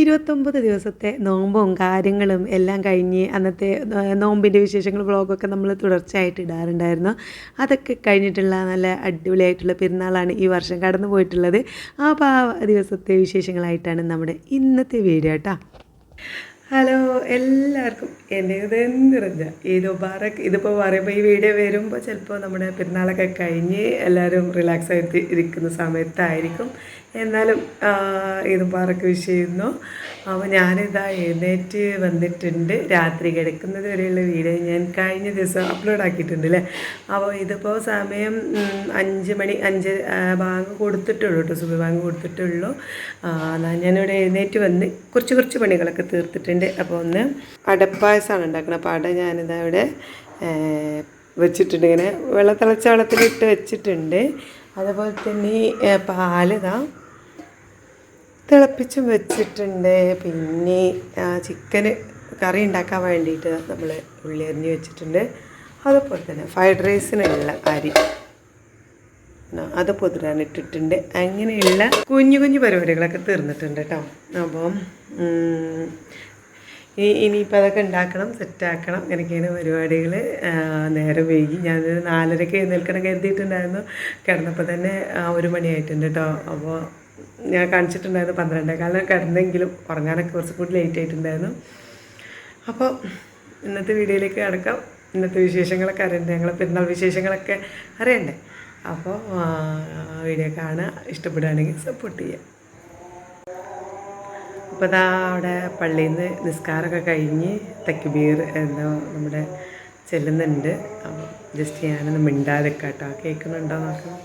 ഇരുപത്തൊമ്പത് ദിവസത്തെ നോമ്പും കാര്യങ്ങളും എല്ലാം കഴിഞ്ഞ് അന്നത്തെ നോമ്പിന്റെ വിശേഷങ്ങൾ വ്ളോഗൊക്കെ നമ്മൾ തുടർച്ചയായിട്ട് ഇടാറുണ്ടായിരുന്നു. അതൊക്കെ കഴിഞ്ഞിട്ടുള്ള നല്ല അടിപൊളിയായിട്ടുള്ള പെരുന്നാളാണ് ഈ വർഷം കടന്നു പോയിട്ടുള്ളത്. അപ്പോൾ ആ ദിവസത്തെ വിശേഷങ്ങളായിട്ടാണ് നമ്മുടെ ഇന്നത്തെ വീഡിയോ കേട്ടോ. ഹലോ എല്ലാവർക്കും എന്റെ ഹൃദയം നിറഞ്ഞ ഈദ് മുബാറക് ഇതിപ്പോൾ പറയുമ്പോൾ ഈ വീഡിയോ വരുമ്പോൾ ചിലപ്പോൾ നമ്മുടെ പെരുന്നാളൊക്കെ കഴിഞ്ഞ് എല്ലാവരും റിലാക്സ് ആയിട്ട് ഇരിക്കുന്ന സമയത്തായിരിക്കും. എന്നാലും ഇത് വിഷ് ചെയ്യുന്നു. അപ്പോൾ ഞാനിതാ എഴുന്നേറ്റ് വന്നിട്ടുണ്ട്. രാത്രി കിടക്കുന്നത് വരെയുള്ള വീഡിയോ ഞാൻ കഴിഞ്ഞ ദിവസം അപ്ലോഡ് ആക്കിയിട്ടുണ്ട് അല്ലേ അപ്പോൾ ഇതിപ്പോൾ സമയം അഞ്ച് മണി അഞ്ച് ബാങ്ക് കൊടുത്തിട്ടുള്ളൂ കേട്ടോ സുബി ബാങ്ക് കൊടുത്തിട്ടുള്ളൂ. ഞാനിവിടെ എഴുന്നേറ്റ് വന്ന് കുറച്ച് കുറച്ച് പണികളൊക്കെ തീർത്തിട്ടുണ്ട്. അപ്പോൾ ഒന്ന് അടപ്പായസമാണ് ഉണ്ടാക്കുന്നത് അപ്പോൾ അട ഞാനിതാ ഇവിടെ വെച്ചിട്ടുണ്ട്. ഇങ്ങനെ വെള്ളം തിളച്ച വെള്ളത്തിലിട്ട് വെച്ചിട്ടുണ്ട്. അതുപോലെ തന്നെ പാലിതാണ് തിളപ്പിച്ചും വെച്ചിട്ടുണ്ട്. പിന്നെ ചിക്കന് കറി ഉണ്ടാക്കാൻ വേണ്ടിയിട്ട് നമ്മൾ ഉള്ളി അരിഞ്ഞ് വെച്ചിട്ടുണ്ട്. അതുപോലെ തന്നെ ഫ്രൈഡ് റൈസിനുള്ള അരി. അത് പൊതിരാൻ ഇട്ടിട്ടുണ്ട്. അങ്ങനെയുള്ള കുഞ്ഞു കുഞ്ഞു പരിപാടികളൊക്കെ തീർന്നിട്ടുണ്ട് കേട്ടോ അപ്പം ഇനി ഇനിയിപ്പോൾ അതൊക്കെ ഉണ്ടാക്കണം സെറ്റാക്കണം അങ്ങനെയൊക്കെയാണ് പരിപാടികൾ നേരെ വൈകി. ഞാനൊരു നാലരയ്ക്ക് എഴുന്നേൽക്കണം കരുതിയിട്ടുണ്ടായിരുന്നു. കിടന്നപ്പോൾ തന്നെ ഒരു മണിയായിട്ടുണ്ട് കേട്ടോ അപ്പോൾ ഞാൻ കാണിച്ചിട്ടുണ്ടായിരുന്നു പന്ത്രണ്ടേക്കാലം കിടന്നെങ്കിലും ഉറങ്ങാനൊക്കെ കുറച്ച് കൂടി ലേറ്റ് ആയിട്ടുണ്ടായിരുന്നു. അപ്പോൾ ഇന്നത്തെ വീഡിയോയിലേക്ക് കിടക്കാം. ഇന്നത്തെ വിശേഷങ്ങളൊക്കെ അറിയണ്ടേ? ഞങ്ങളെ പെരുന്നാൾ വിശേഷങ്ങളൊക്കെ അറിയണ്ടേ? അപ്പോൾ വീഡിയോ കാണുക. ഇഷ്ടപ്പെടുകയാണെങ്കിൽ സപ്പോർട്ട് ചെയ്യുക. അപ്പോൾ ഇതാ അവിടെ പള്ളിയിൽ നിന്ന് നിസ്കാരമൊക്കെ കഴിഞ്ഞ് തക്ബീർ എന്തോ നമ്മുടെ ചെല്ലുന്നുണ്ട്. അപ്പോൾ ജസ്റ്റ് ഞാനൊന്ന് മിണ്ടാതെ കേട്ടോ കേൾക്കുന്നുണ്ടോ നോക്കണം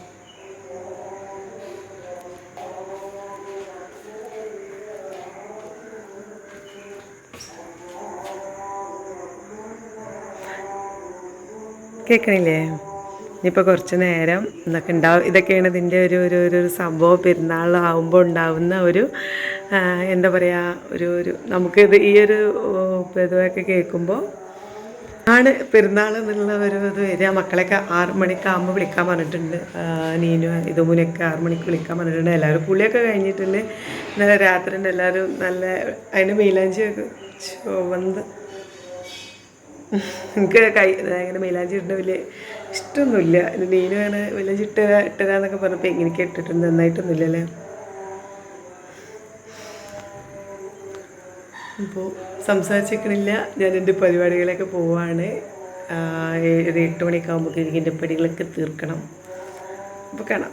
കേൾക്കണില്ലേ ഇനിയിപ്പോൾ കുറച്ച് നേരം ഇതൊക്കെ ഉണ്ടാവും ഇതൊക്കെയാണ് ഇതിന്റെ ഒരു ഒരു ഒരു സംഭവം പെരുന്നാളാവുമ്പോൾ ഉണ്ടാവുന്ന ഒരു എന്താ പറയുക ഒരു ഒരു നമുക്കിത് ഈ ഒരു ഇതൊക്കെ കേൾക്കുമ്പോൾ ആണ് പെരുന്നാൾ എന്നുള്ള ഒരു ഇത് വരിക. മക്കളെയൊക്കെ ആറ് മണിക്കാകുമ്പോൾ വിളിക്കാൻ പറഞ്ഞിട്ടുണ്ട്. നീനു ഇതുമുനൊക്കെ ആറ് മണിക്ക് വിളിക്കാൻ പറഞ്ഞിട്ടുണ്ട്. എല്ലാവരും കുളിയൊക്കെ കഴിഞ്ഞിട്ടുണ്ട്. ഇന്നലെ രാത്രി എല്ലാവരും നല്ല അതിന് മെയിലാഞ്ചിയൊക്കെ ചുവന്ത് എനിക്ക് കൈ അങ്ങനെ മൈലാഞ്ചി ഇടുന്ന വലിയ ഇഷ്ടമൊന്നുമില്ല. നീനു അങ്ങനെ മൈലാഞ്ചി ഇട്ടുക എന്നൊക്കെ പറഞ്ഞപ്പോൾ എങ്ങനെയൊക്കെ ഇട്ടിട്ടുണ്ട്. നന്നായിട്ടൊന്നുമില്ല അല്ലേ അപ്പോൾ സംസാരിച്ചിരിക്കണില്ല. ഞാൻ എന്റെ പരിപാടികളൊക്കെ പോവാണ്. ഒരു എട്ട് മണിയൊക്കെ എനിക്ക് എന്റെ പരിപാടികളൊക്കെ തീർക്കണം. അപ്പോൾ കാണാം.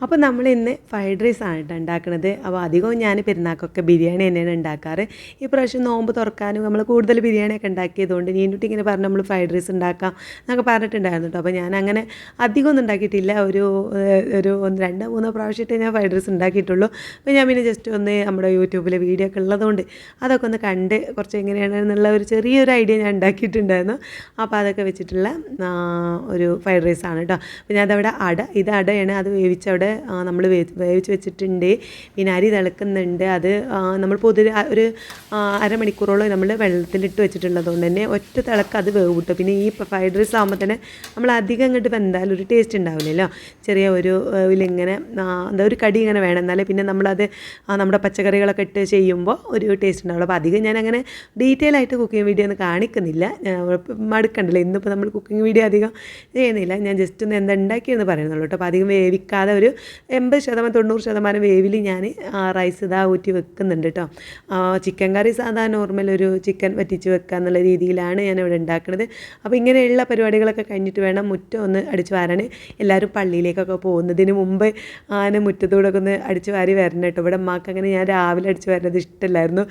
അപ്പോൾ നമ്മൾ ഇന്ന് ഫ്രൈഡ് റൈസ് ആണ് കേട്ടോ ഉണ്ടാക്കുന്നത് അപ്പോൾ അധികവും ഞാൻ പെരുന്നാക്കൊക്കെ ബിരിയാണി തന്നെയാണ് ഉണ്ടാക്കാറ് ഈ പ്രാവശ്യം നോമ്പ് തുറക്കാനും നമ്മൾ കൂടുതൽ ബിരിയാണിയൊക്കെ ഉണ്ടാക്കിയതുകൊണ്ട് നീനുട്ടി ഇങ്ങനെ പറഞ്ഞു നമ്മൾ ഫ്രൈഡ് റൈസ് ഉണ്ടാക്കാം എന്നൊക്കെ പറഞ്ഞിട്ടുണ്ടായിരുന്നു കേട്ടോ അപ്പോൾ ഞാൻ അങ്ങനെ അധികം ഒന്നും ഉണ്ടാക്കിയിട്ടില്ല ഒരു ഒരു ഒന്ന് രണ്ടോ മൂന്നോ പ്രാവശ്യമായിട്ട് ഞാൻ ഫ്രൈഡ് റൈസ് ഉണ്ടാക്കിയിട്ടുള്ളൂ അപ്പോൾ ഞാൻ പിന്നെ ജസ്റ്റ് ഒന്ന് നമ്മുടെ യൂട്യൂബിലെ വീഡിയോ ഒക്കെ ഉള്ളതുകൊണ്ട് അതൊക്കെ ഒന്ന് കണ്ട് കുറച്ച് എങ്ങനെയാണെന്നുള്ള ഒരു ചെറിയൊരു ഐഡിയ ഞാൻ ഉണ്ടാക്കിയിട്ടുണ്ടായിരുന്നു അപ്പോൾ അതൊക്കെ വെച്ചിട്ടുള്ള ഒരു ഫ്രൈഡ് റൈസ് ആണ് കേട്ടോ ഞാൻ അതവിടെ അട ഇത് അടയാണ്. അത് വേവിച്ചവിടെ നമ്മൾ വേവിച്ച് വെച്ചിട്ടുണ്ട്. അരി തിളക്കുന്നുണ്ട്. അത് നമ്മൾ പൊതുവെ ഒരു അരമണിക്കൂറോളം നമ്മൾ വെള്ളത്തിലിട്ട് വെച്ചിട്ടുള്ളതുകൊണ്ട് തന്നെ ഒറ്റ തിളക്ക് അത് വേവ് കിട്ടും പിന്നെ ഈ ഫ്രൈഡ് റൈസ് ആകുമ്പോൾ തന്നെ നമ്മൾ അധികം ഇങ്ങോട്ട് വെന്താൽ ഒരു ടേസ്റ്റ് ഉണ്ടാവില്ലല്ലോ. ചെറിയ ഒരു ഇതിലിങ്ങനെ എന്താ ഒരു കടി ഇങ്ങനെ വേണം. എന്നാലേ പിന്നെ നമ്മളത് നമ്മുടെ പച്ചക്കറികളൊക്കെ ഇട്ട് ചെയ്യുമ്പോൾ ഒരു ടേസ്റ്റ് ഉണ്ടാവുള്ളൂ. അപ്പോൾ അധികം ഞാൻ അങ്ങനെ ഡീറ്റെയിൽ ആയിട്ട് കുക്കിംഗ് വീഡിയോ ഒന്നും കാണിക്കുന്നില്ല. മടുക്കണ്ടല്ലോ. ഇന്നിപ്പോൾ നമ്മൾ കുക്കിംഗ് വീഡിയോ അധികം ചെയ്യുന്നില്ല. ഞാൻ ജസ്റ്റ് ഒന്ന് എന്താ ഉണ്ടാക്കിയെന്ന് പറയുന്നുള്ളൂ കേട്ടോ. അപ്പോൾ അധികം വേവിക്കാതെ ഒരു എൺപത് ശതമാനം തൊണ്ണൂറ് ശതമാനം വേവിൽ ഞാൻ റൈസ് ഇതാ ഊറ്റി വെക്കുന്നുണ്ട് കേട്ടോ ചിക്കൻ കറി സാധാ നോർമൽ ഒരു ചിക്കൻ വറ്റിച്ച് വെക്കുക എന്നുള്ള രീതിയിലാണ് ഞാൻ ഇവിടെ ഉണ്ടാക്കുന്നത് അപ്പോൾ ഇങ്ങനെയുള്ള പരിപാടികളൊക്കെ കഴിഞ്ഞിട്ട് വേണം മുറ്റം ഒന്ന് അടിച്ച് വാരാൻ എല്ലാവരും പള്ളിയിലേക്കൊക്കെ പോകുന്നതിന് മുമ്പ് ആന മുറ്റത്തൂടെ ഒക്കെ ഒന്ന് അടിച്ച് വാരി വരണം കേട്ടോ ഇവിടെ അമ്മയ്ക്ക് അങ്ങനെ ഞാൻ രാവിലെ അടിച്ച് വരുന്നത് ഇഷ്ടമല്ലായിരുന്നു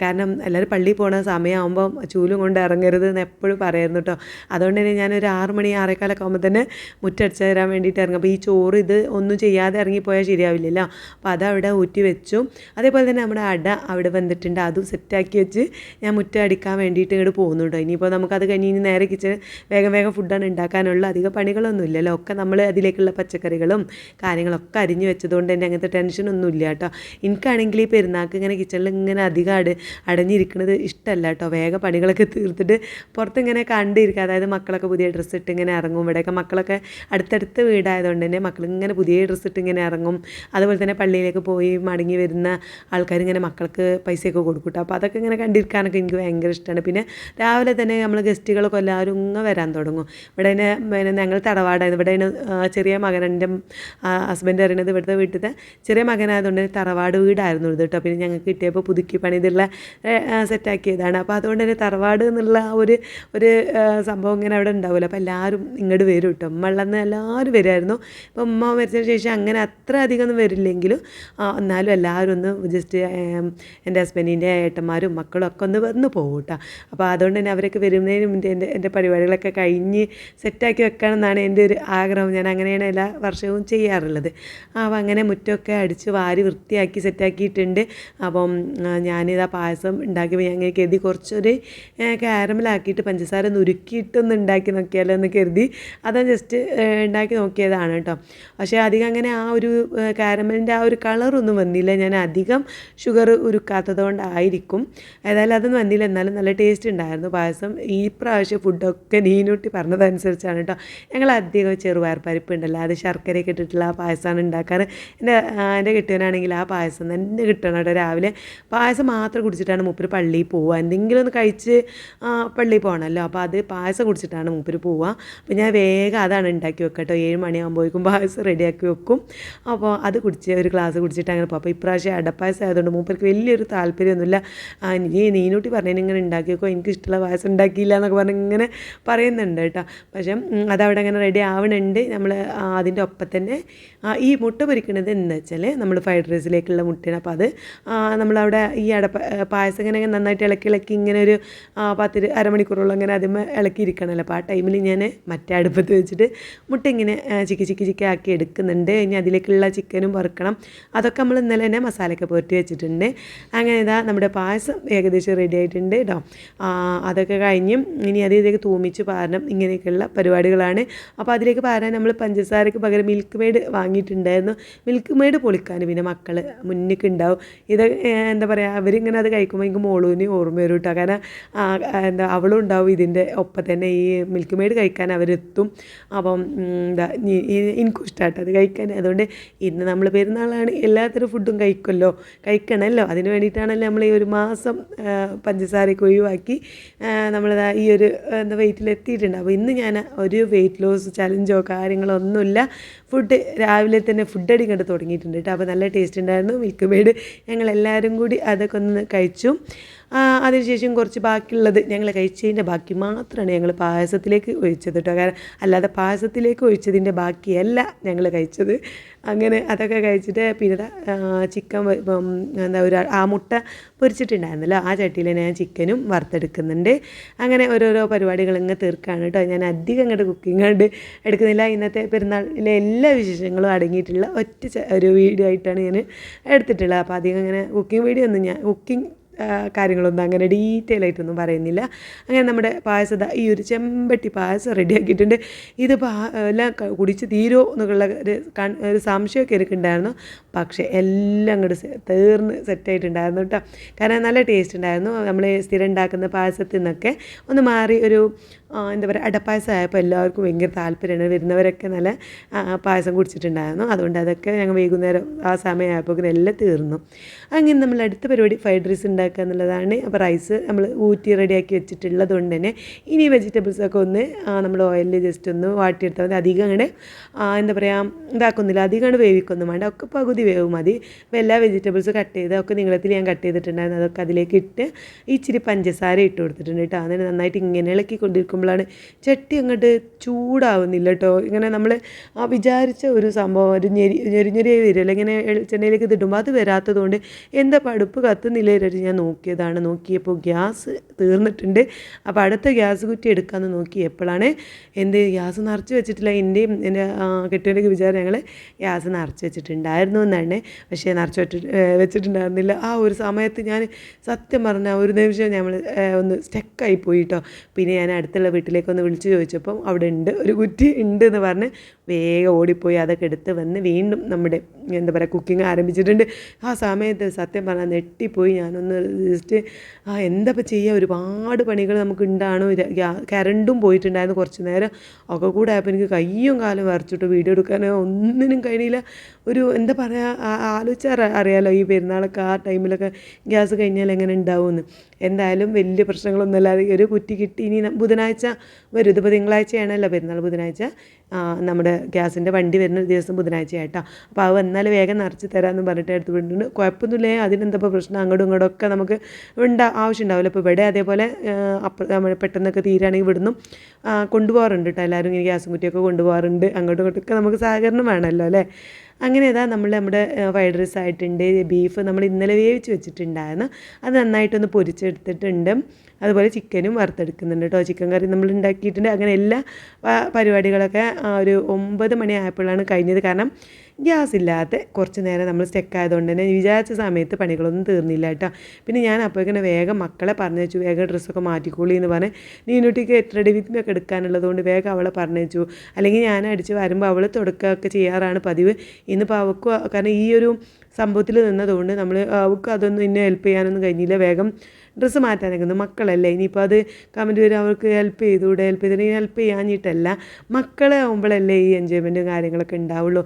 കാരണം എല്ലാവരും പള്ളിയിൽ പോകുന്ന സമയമാകുമ്പോൾ ചൂലും കൊണ്ട് ഇറങ്ങരുത് എന്ന് എപ്പോഴും പറയായിരുന്നു കേട്ടോ അതുകൊണ്ട് തന്നെ ഞാനൊരു ആറ് മണി ആറേക്കാലൊക്കെ ആകുമ്പോൾ തന്നെ മുറ്റടിച്ച് തരാൻ വേണ്ടിയിട്ട് ഇറങ്ങും അപ്പോൾ ഈ ചോറ് ഇത് ഒന്നും ചെയ്യാതെ ഇറങ്ങിപ്പോയാൽ ശരിയാവില്ലല്ലോ. അപ്പോൾ അതവിടെ ഊറ്റി വെച്ചു. അതേപോലെ തന്നെ നമ്മുടെ അട അവിടെ വന്നിട്ടുണ്ട്. അതും സെറ്റാക്കി വെച്ച് ഞാൻ മുറ്റം അടിക്കാൻ വേണ്ടിയിട്ട് ഇങ്ങോട്ട് പോകുന്നുണ്ടോ ഇനിയിപ്പോൾ നമുക്കത് കഴിഞ്ഞ് ഇനി നേരെ കിച്ചൺ വേഗം വേഗം ഫുഡാണ് ഉണ്ടാക്കാനുള്ള അധിക പണികളൊന്നും ഇല്ലല്ലോ ഒക്കെ നമ്മൾ അതിലേക്കുള്ള പച്ചക്കറികളും കാര്യങ്ങളൊക്കെ അരിഞ്ഞു വെച്ചതുകൊണ്ട് തന്നെ അങ്ങനത്തെ ടെൻഷനൊന്നും ഇല്ല കേട്ടോ എനിക്കാണെങ്കിൽ ഈ പെരുന്നാൾക്ക് ഇങ്ങനെ കിച്ചണിൽ ഇങ്ങനെ അധികം അട അടഞ്ഞിരിക്കുന്നത് ഇഷ്ടമല്ല കേട്ടോ വേഗം പണികളൊക്കെ തീർത്തിട്ട് പുറത്തിങ്ങനെ കണ്ടിരിക്കുക. അതായത് മക്കളൊക്കെ പുതിയ ഡ്രസ്സ് ഇട്ട് ഇങ്ങനെ ഇറങ്ങും. ഇവിടെയൊക്കെ മക്കളൊക്കെ അടുത്തടുത്ത് വീടായതുകൊണ്ട് തന്നെ മക്കൾ ഇങ്ങനെ പുതിയ ഡ്രസ്സ് ഡ്രസ്സ് ഇങ്ങനെ ഇറങ്ങും. അതുപോലെ തന്നെ പള്ളിയിലേക്ക് പോയി മടങ്ങി വരുന്ന ആൾക്കാർ ഇങ്ങനെ മക്കൾക്ക് പൈസയൊക്കെ കൊടുക്കും കേട്ടോ അപ്പോൾ അതൊക്കെ ഇങ്ങനെ കണ്ടിരിക്കാനൊക്കെ എനിക്ക് ഭയങ്കര ഇഷ്ടമാണ് പിന്നെ രാവിലെ തന്നെ നമ്മൾ ഗസ്റ്റുകളൊക്കെ എല്ലാവരും ഇങ്ങനെ വരാൻ തുടങ്ങും. ഇവിടെ പിന്നെ ഞങ്ങൾ തറവാടായിരുന്നു. ഇവിടെ ചെറിയ മകൻ എന്റെ ഹസ്ബൻഡ് അറിയണത് ഇവിടുത്തെ വീട്ടിലത്തെ ചെറിയ മകനായതുകൊണ്ട് തറവാട് വീടായിരുന്നു ഇത് കേട്ടോ പിന്നെ ഞങ്ങൾക്ക് കിട്ടിയപ്പോൾ പുതുക്കി പണിതുള്ള സെറ്റാക്കിയതാണ് അപ്പോൾ അതുകൊണ്ട് തന്നെ തറവാട് എന്നുള്ള ഒരു ഒരു സംഭവം ഇങ്ങനെ അവിടെ ഉണ്ടാവില്ല അപ്പോൾ എല്ലാവരും ഇങ്ങോട്ട് വരും കേട്ടോ ഉമ്മ ഉള്ളതെന്ന് എല്ലാവരും വരുമായിരുന്നു അപ്പോൾ ഉമ്മ മരിച്ചതിന് ശേഷം അങ്ങനെ അത്ര അധികം ഒന്നും വരില്ലെങ്കിലും എന്നാലും എല്ലാവരും ഒന്ന് ജസ്റ്റ് എന്റെ ഹസ്ബൻഡിന്റെ ഏട്ടന്മാരും മക്കളും ഒക്കെ ഒന്ന് വന്ന് പോകും കേട്ടോ അപ്പോൾ അതുകൊണ്ട് തന്നെ അവരൊക്കെ വരുന്നതിന് എന്റെ എന്റെ പരിപാടികളൊക്കെ കഴിഞ്ഞ് സെറ്റാക്കി വെക്കണം എന്നാണ് എന്റെ ഒരു ആഗ്രഹം. ഞാൻ അങ്ങനെയാണ് എല്ലാ വർഷവും ചെയ്യാറുള്ളത്. അപ്പോൾ അങ്ങനെ മുറ്റമൊക്കെ അടിച്ച് വാരി വൃത്തിയാക്കി സെറ്റാക്കിയിട്ടുണ്ട്. അപ്പം ഞാനിതാ പായസം ഉണ്ടാക്കിയപ്പോൾ ഞാൻ ഇങ്ങനെ കരുതി കുറച്ചൊരു കാരമലാക്കിയിട്ട് പഞ്ചസാര നുരുക്കിയിട്ടൊന്ന് ഉണ്ടാക്കി നോക്കിയാലോ എന്ന് കരുതി അതാ ജസ്റ്റ് ഉണ്ടാക്കി നോക്കിയതാണ് കേട്ടോ. പക്ഷേ അധികം അങ്ങനെ ആ ഒരു കാരമലിന്റെ ആ ഒരു കളറൊന്നും വന്നില്ല. ഞാൻ അധികം ഷുഗർ ഉരുക്കാത്തത് കൊണ്ടായിരിക്കും ഏതായാലും അതൊന്നും വന്നില്ല. എന്നാലും നല്ല ടേസ്റ്റ് ഉണ്ടായിരുന്നു. പായസം ഈ പ്രാവശ്യം ഫുഡൊക്കെ നീനൂട്ടി പറഞ്ഞതനുസരിച്ചാണ് കേട്ടോ ഞങ്ങൾ അധികം ചെറുപയർ പരിപ്പ് ഉണ്ടല്ലോ അത് ശർക്കരയൊക്കെ ഇട്ടിട്ടുള്ള ആ പായസമാണ് ഉണ്ടാക്കാറ്. എന്റെ എന്റെ കിട്ടിയവനാണെങ്കിൽ ആ പായസം തന്നെ കിട്ടണം കേട്ടോ രാവിലെ. പായസം മാത്രം കുടിച്ചിട്ടാണ് മൂപ്പര് പള്ളിയിൽ പോവുക. എന്തെങ്കിലും ഒന്ന് കഴിച്ച് പള്ളിയിൽ പോകണമല്ലോ. അപ്പോൾ അത് പായസം കുടിച്ചിട്ടാണ് മൂപ്പര് പോവുക. അപ്പോൾ ഞാൻ വേഗം അതാണ് ഉണ്ടാക്കി വെക്കട്ടോ കേട്ടോ ഏഴ് മണിയാകുമ്പോഴേക്കും പായസം റെഡിയാക്കി വെക്കും. അപ്പോൾ അത് കുടിച്ച് ഒരു ഗ്ലാസ് കുടിച്ചിട്ട് അങ്ങനെ അപ്പോൾ ഇപ്രാവശ്യം അടപ്പായസം ആയതുകൊണ്ട് മൂപ്പർക്ക് വലിയൊരു താല്പര്യമൊന്നുമില്ല. നീ നീനൂട്ടി പറഞ്ഞതിന് ഇങ്ങനെ ഉണ്ടാക്കി വെക്കോ എനിക്ക് ഇഷ്ടമുള്ള പായസം ഉണ്ടാക്കിയില്ല എന്നൊക്കെ പറഞ്ഞ് ഇങ്ങനെ പറയുന്നുണ്ട് കേട്ടോ. പക്ഷേ അതവിടെ അങ്ങനെ റെഡി ആവണുണ്ട്. നമ്മൾ അതിന്റെ ഒപ്പം തന്നെ ഈ മുട്ട പൊരിക്കണത് എന്താ വെച്ചാൽ നമ്മൾ ഫ്രൈഡ് റൈസിലേക്കുള്ള മുട്ടയാണ്. അപ്പോൾ അത് നമ്മളവിടെ ഈ അടപ്പ പായസം ഇങ്ങനെ നന്നായിട്ട് ഇളക്കി ഇളക്കി ഇങ്ങനെ ഒരു പത്ത് അരമണിക്കൂറോളം അങ്ങനെ അതിമേ ഇളക്കി ഇരിക്കണമല്ലോ അപ്പോൾ ആ ടൈമിൽ ഞാൻ മറ്റേ അടുപ്പത്ത് വെച്ചിട്ട് മുട്ട ഇങ്ങനെ ചിക്കി ചിക്കി ചിക്കി ആക്കി എടുക്കുന്നുണ്ട്. ഇനി അതിലേക്കുള്ള ചിക്കനും വറുക്കണം. അതൊക്കെ നമ്മൾ ഇന്നലെ തന്നെ മസാലയൊക്കെ പുരട്ടി വെച്ചിട്ടുണ്ട്. അങ്ങനെ ഇതാ നമ്മുടെ പായസം ഏകദേശം റെഡി ആയിട്ടുണ്ട് കേട്ടോ അതൊക്കെ കഴിഞ്ഞ് ഇനി അത് ഇതിലേക്ക് തൂമിച്ച് പാരണം. ഇങ്ങനെയൊക്കെയുള്ള പരിപാടികളാണ്. അപ്പോൾ അതിലേക്ക് പാരാൻ നമ്മൾ പഞ്ചസാരക്ക് പകരം മിൽക്ക് മെയ്ഡ് വാങ്ങിയിട്ടുണ്ടായിരുന്നു. മിൽക്ക് മെയ്ഡ് പൊളിക്കാൻ പിന്നെ മക്കൾ മുന്നിക്ക് ഉണ്ടാവും. ഇത് എന്താ പറയുക അവരിങ്ങനെ അത് കഴിക്കുമ്പോൾ എനിക്ക് മോളൂന് ഓർമ്മ വരും കേട്ടോ കാരണം എന്താ അവളും ഉണ്ടാവും ഇതിന്റെ ഒപ്പം തന്നെ ഈ മിൽക്ക് മെയ്ഡ് കഴിക്കാൻ അവരെത്തും. അപ്പം എന്താ എനിക്കും ഇഷ്ടമായിട്ട് അത് കഴിക്കാൻ. അതുകൊണ്ട് ഇന്ന് നമ്മൾ പെരുന്നാളാണ് എല്ലാത്തരം ഫുഡും കഴിക്കുമല്ലോ. കഴിക്കണമല്ലോ. അതിന് വേണ്ടിയിട്ടാണല്ലോ നമ്മൾ ഈ ഒരു മാസം പഞ്ചസാരയൊക്കെ ഒഴിവാക്കി നമ്മൾ ഈ ഒരു എന്താ വെയിറ്റിൽ എത്തിയിട്ടുണ്ട് അപ്പോൾ ഇന്ന് ഞാൻ ഒരു വെയിറ്റ് ലോസ് ചലഞ്ചോ കാര്യങ്ങളോ ഒന്നുമില്ല. ഫുഡ് രാവിലെ തന്നെ ഫുഡ് അടി കണ്ട് തുടങ്ങിയിട്ടുണ്ട് കേട്ടോ. അപ്പോൾ നല്ല ടേസ്റ്റ് ഉണ്ടായിരുന്നു. മിൽക്ക് മെയ്ഡ് ഞങ്ങൾ എല്ലാവരും കൂടി അതൊക്കെ ഒന്ന് കഴിച്ചു. അതിനുശേഷം കുറച്ച് ബാക്കിയുള്ളത് ഞങ്ങൾ കഴിച്ചതിന്റെ ബാക്കി മാത്രമാണ് ഞങ്ങൾ പായസത്തിലേക്ക് ഒഴിച്ചത് കേട്ടോ. കാരണം അല്ലാതെ പായസത്തിലേക്ക് ഒഴിച്ചതിന്റെ ബാക്കിയല്ല ഞങ്ങൾ കഴിച്ചത്. അങ്ങനെ അതൊക്കെ കഴിച്ചിട്ട് പിന്നെ ചിക്കൻ എന്താ ഒരു ആ മുട്ട പൊരിച്ചിട്ടുണ്ടായിരുന്നല്ലോ. ആ ചട്ടിയിൽ ഞാൻ ചിക്കനും വറുത്തെടുക്കുന്നുണ്ട്. അങ്ങനെ ഓരോരോ പരിപാടികൾ ഇങ്ങനെ തീർക്കുകയാണ് കേട്ടോ. ഞാൻ അധികം അങ്ങോട്ട് കുക്കിംഗ് കണ്ട് എടുക്കുന്നില്ല. ഇന്നത്തെ പെരുന്നാളിലെ എല്ലാ വിശേഷങ്ങളും അടങ്ങിയിട്ടുള്ള ഒറ്റ ഒരു വീഡിയോ ആയിട്ടാണ് ഞാൻ എടുത്തിട്ടുള്ളത്. അപ്പോൾ അധികം അങ്ങനെ കുക്കിംഗ് വീഡിയോ ഒന്നും ഞാൻ കുക്കിംഗ് കാര്യങ്ങളൊന്നും അങ്ങനെ ഡീറ്റെയിൽ ആയിട്ടൊന്നും പറയുന്നില്ല. അങ്ങനെ നമ്മുടെ പായസം ഈ ഒരു ചെമ്പട്ടി പായസം റെഡിയാക്കിയിട്ടുണ്ട് ഇത് എല്ലാം കുടിച്ച് തീരോ എന്നുള്ള ഒരു ഒരു സംശയമൊക്കെ എനിക്കുണ്ടായിരുന്നു. പക്ഷേ എല്ലാം അങ്ങോട്ട് തീർന്ന് സെറ്റായിട്ടുണ്ടായിരുന്നു കേട്ടോ കാരണം നല്ല ടേസ്റ്റ് ഉണ്ടായിരുന്നു. നമ്മൾ സ്ഥിരം ഉണ്ടാക്കുന്ന പായസത്തിൽ നിന്നൊക്കെ ഒന്ന് മാറി ഒരു എന്താ പറയുക അടപ്പായസം ആയപ്പോൾ എല്ലാവർക്കും ഭയങ്കര താല്പര്യമാണ്. വരുന്നവരൊക്കെ നല്ല പായസം കുടിച്ചിട്ടുണ്ടായിരുന്നു. അതുകൊണ്ട് അതൊക്കെ ഞങ്ങൾ വൈകുന്നേരം ആ സമയമായപ്പോൾ എല്ലാം തീർന്നു. അങ്ങനെ നമ്മൾ അടുത്ത പരിപാടി ഫ്രൈഡ് റൈസ് ഉണ്ടാക്കുക എന്നുള്ളതാണ്. അപ്പോൾ റൈസ് നമ്മൾ ഊറ്റി റെഡിയാക്കി വെച്ചിട്ടുള്ളത് കൊണ്ട് തന്നെ ഇനി വെജിറ്റബിൾസൊക്കെ ഒന്ന് നമ്മൾ ഓയിലിൽ ജസ്റ്റ് ഒന്ന് വാട്ടിയെടുത്താൽ മതി. അധികം അങ്ങനെ എന്താ പറയുക ഇതാക്കുന്നില്ല. അധികം അങ്ങോട്ട് വേവിക്കൊന്നും വേണ്ട. ഒക്കെ പകുതി വേവ് മതി. അപ്പോൾ എല്ലാ വെജിറ്റബിൾസ് കട്ട് ചെയ്ത് ഒക്കെ നീളത്തിൽ ഞാൻ കട്ട് ചെയ്തിട്ടുണ്ടായിരുന്നു. അതൊക്കെ അതിലേക്ക് ഇട്ട് ഇച്ചിരി പഞ്ചസാര ഇട്ട് കൊടുത്തിട്ടുണ്ട് കേട്ടോ. അങ്ങനെ നന്നായിട്ട് ഇങ്ങനെ ഇളക്കി കൊണ്ടിരിക്കുമ്പോഴാണ് ചട്ടി അങ്ങോട്ട് ചൂടാവുന്നില്ല കേട്ടോ ഇങ്ങനെ നമ്മൾ ആ വിചാരിച്ച ഒരു സംഭവം ഒരു ഞെരി ഞെരി ഞെരിയായി വരുമല്ലോ ഇങ്ങനെ ചെണ്ണയിലേക്ക് തിട്ടുമ്പോൾ അത് അത് വരാത്തതുകൊണ്ട് എന്താ പടുപ്പ് കത്തുന്നില്ല വിചാരിച്ച് ഞാൻ നോക്കിയതാണ്. നോക്കിയപ്പോൾ ഗ്യാസ് തീർന്നിട്ടുണ്ട്. അപ്പോൾ അടുത്ത ഗ്യാസ് കുറ്റി എടുക്കാമെന്ന് നോക്കിയപ്പോഴാണ് എന്ത് ഗ്യാസ് നിറച്ച് വെച്ചിട്ടില്ല. എന്റെയും എന്റെ കെട്ടിയവന്റെയൊക്കെ വിചാരം ഞങ്ങൾ ഗ്യാസ് നിറച്ച് വെച്ചിട്ടുണ്ടായിരുന്നു എന്നാണ്. പക്ഷേ നിറച്ച് വെച്ചിട്ടുണ്ടായിരുന്നില്ല. ആ ഒരു സമയത്ത് ഞാൻ സത്യം പറഞ്ഞാൽ ഒരു നിമിഷം നമ്മൾ ഒന്ന് സ്റ്റക്കായി പോയിട്ടോ. പിന്നെ ഞാൻ അടുത്തുള്ള വീട്ടിലേക്ക് ഒന്ന് വിളിച്ച് ചോദിച്ചപ്പം അവിടെ ഉണ്ട് ഒരു കുറ്റി ഉണ്ട് എന്ന് പറഞ്ഞ് വേഗം ഓടിപ്പോയി അതൊക്കെ എടുത്ത് വന്ന് വീണ്ടും നമ്മുടെ എന്താ പറയുക കുക്കിംഗ് ആരംഭിച്ചിട്ടുണ്ട്. ആ സമയത്ത് സത്യം പറഞ്ഞാൽ നെട്ടിപ്പോയി ഞാനൊന്ന് ജസ്റ്റ് ആ എന്താ ചെയ്യുക ഒരുപാട് പണികൾ നമുക്ക് ഉണ്ടാണോ. കരണ്ടും പോയിട്ടുണ്ടായിരുന്നു കുറച്ച് നേരം. ഒക്കെ കൂടെ ആയപ്പോൾ എനിക്ക് കയ്യും കാലും വരച്ചിട്ട് വീഡിയോ എടുക്കാനോ ഒന്നിനും കഴിയില്ല. ഒരു എന്താ പറയുക ആലോചിച്ചാൽ അറിയാലോ ഈ പെരുന്നാളൊക്കെ ആ ടൈമിലൊക്കെ ഗ്യാസ് കഴിഞ്ഞാൽ എങ്ങനെ ഉണ്ടാവുമെന്ന്. എന്തായാലും വലിയ പ്രശ്നങ്ങളൊന്നുമില്ലാതെ ഒരു കുറ്റി കിട്ടി. ഇനി ബുധനാഴ്ച വരും. ഇതിപ്പോൾ തിങ്കളാഴ്ചയാണല്ലോ പെരുന്നാൾ ബുധനാഴ്ച. നമ്മുടെ ഗ്യാസിന്റെ വണ്ടി വരുന്ന ദിവസം ബുധനാഴ്ച ആയിട്ടാ അപ്പോൾ അത് വന്നാൽ വേഗം നിറച്ച് തരാമെന്ന് പറഞ്ഞിട്ട് എടുത്ത് വിട്ടുണ്ട് കുഴപ്പമൊന്നുമില്ലേ അതിനെന്താ ഇപ്പോൾ പ്രശ്നം? അങ്ങോട്ടും ഇങ്ങോട്ടും ഒക്കെ നമുക്ക് ഉണ്ടാ ആവശ്യം ഉണ്ടാവില്ല അപ്പോൾ ഇവിടെ അതേപോലെ അപ്പം നമ്മൾ പെട്ടെന്നൊക്കെ തീരുകയാണെങ്കിൽ ഇവിടുന്നും കൊണ്ടുപോകാറുണ്ട് കേട്ടോ. എല്ലാവരും ഇങ്ങനെ ഗ്യാസും കുറ്റിയൊക്കെ കൊണ്ടുപോകാറുണ്ട്. അങ്ങോട്ടും ഇങ്ങോട്ടൊക്കെ നമുക്ക് സഹകരണം വേണമല്ലോ അല്ലേ? അങ്ങനെ ഇതാ നമ്മൾ നമ്മുടെ ഫ്രൈഡ് റൈസ് ആയിട്ടുണ്ട് ബീഫ് നമ്മൾ ഇന്നലെ വേവിച്ച് വെച്ചിട്ടുണ്ടായിരുന്നു. അത് നന്നായിട്ടൊന്ന് പൊരിച്ചെടുത്തിട്ടുണ്ട്. അതുപോലെ ചിക്കനും വറുത്തെടുക്കുന്നുണ്ട് കേട്ടോ ചിക്കൻ കറി നമ്മൾ ഉണ്ടാക്കിയിട്ടുണ്ട് അങ്ങനെ എല്ലാ പരിപാടികളൊക്കെ ഒരു ഒമ്പത് മണി ആയപ്പോഴാണ് കഴിഞ്ഞത്. കാരണം ഗ്യാസ് ഇല്ലാതെ കുറച്ച് നേരം നമ്മൾ സ്റ്റെക്ക് ആയതുകൊണ്ട് തന്നെ വിചാരിച്ച സമയത്ത് പണികളൊന്നും തീർന്നില്ല കേട്ടോ. പിന്നെ ഞാൻ അപ്പോൾ ഇങ്ങനെ വേഗം മക്കളെ പറഞ്ഞയച്ചു വേഗം ഡ്രസ്സൊക്കെ മാറ്റിക്കോളി എന്ന് പറഞ്ഞ് നീനുട്ടിക്ക് റെഡി എടുക്കാനുള്ളത് കൊണ്ട് വേഗം അവളെ പറഞ്ഞു വെച്ചു. അല്ലെങ്കിൽ ഞാൻ അടിച്ച് വരുമ്പോൾ അവൾ തുടക്കമൊക്കെ ചെയ്യാറാണ് പതിവ്. ഇന്നിപ്പോൾ അവൾക്ക് കാരണം ഈ ഒരു സംഭവത്തിൽ നിന്നതുകൊണ്ട് നമ്മൾ അവൾക്ക് അതൊന്നും ഇന്നെ ഹെൽപ്പ് ചെയ്യാനൊന്നും കഴിഞ്ഞില്ല. വേഗം ഡ്രസ്സ് മാറ്റാനൊക്കെ മക്കളല്ലേ? ഇനിയിപ്പോൾ അത് കമന്റ് വരും അവർക്ക് ഹെൽപ്പ് ചെയ്തുകൂടെ? ഹെൽപ്പ് ചെയ്തിട്ട് ഹെൽപ്പ് ചെയ്യാഞ്ഞിട്ടല്ല. മക്കളെ ആകുമ്പോഴല്ലേ ഈ എൻജോയ്മെന്റും കാര്യങ്ങളൊക്കെ ഉണ്ടാവുള്ളൂ.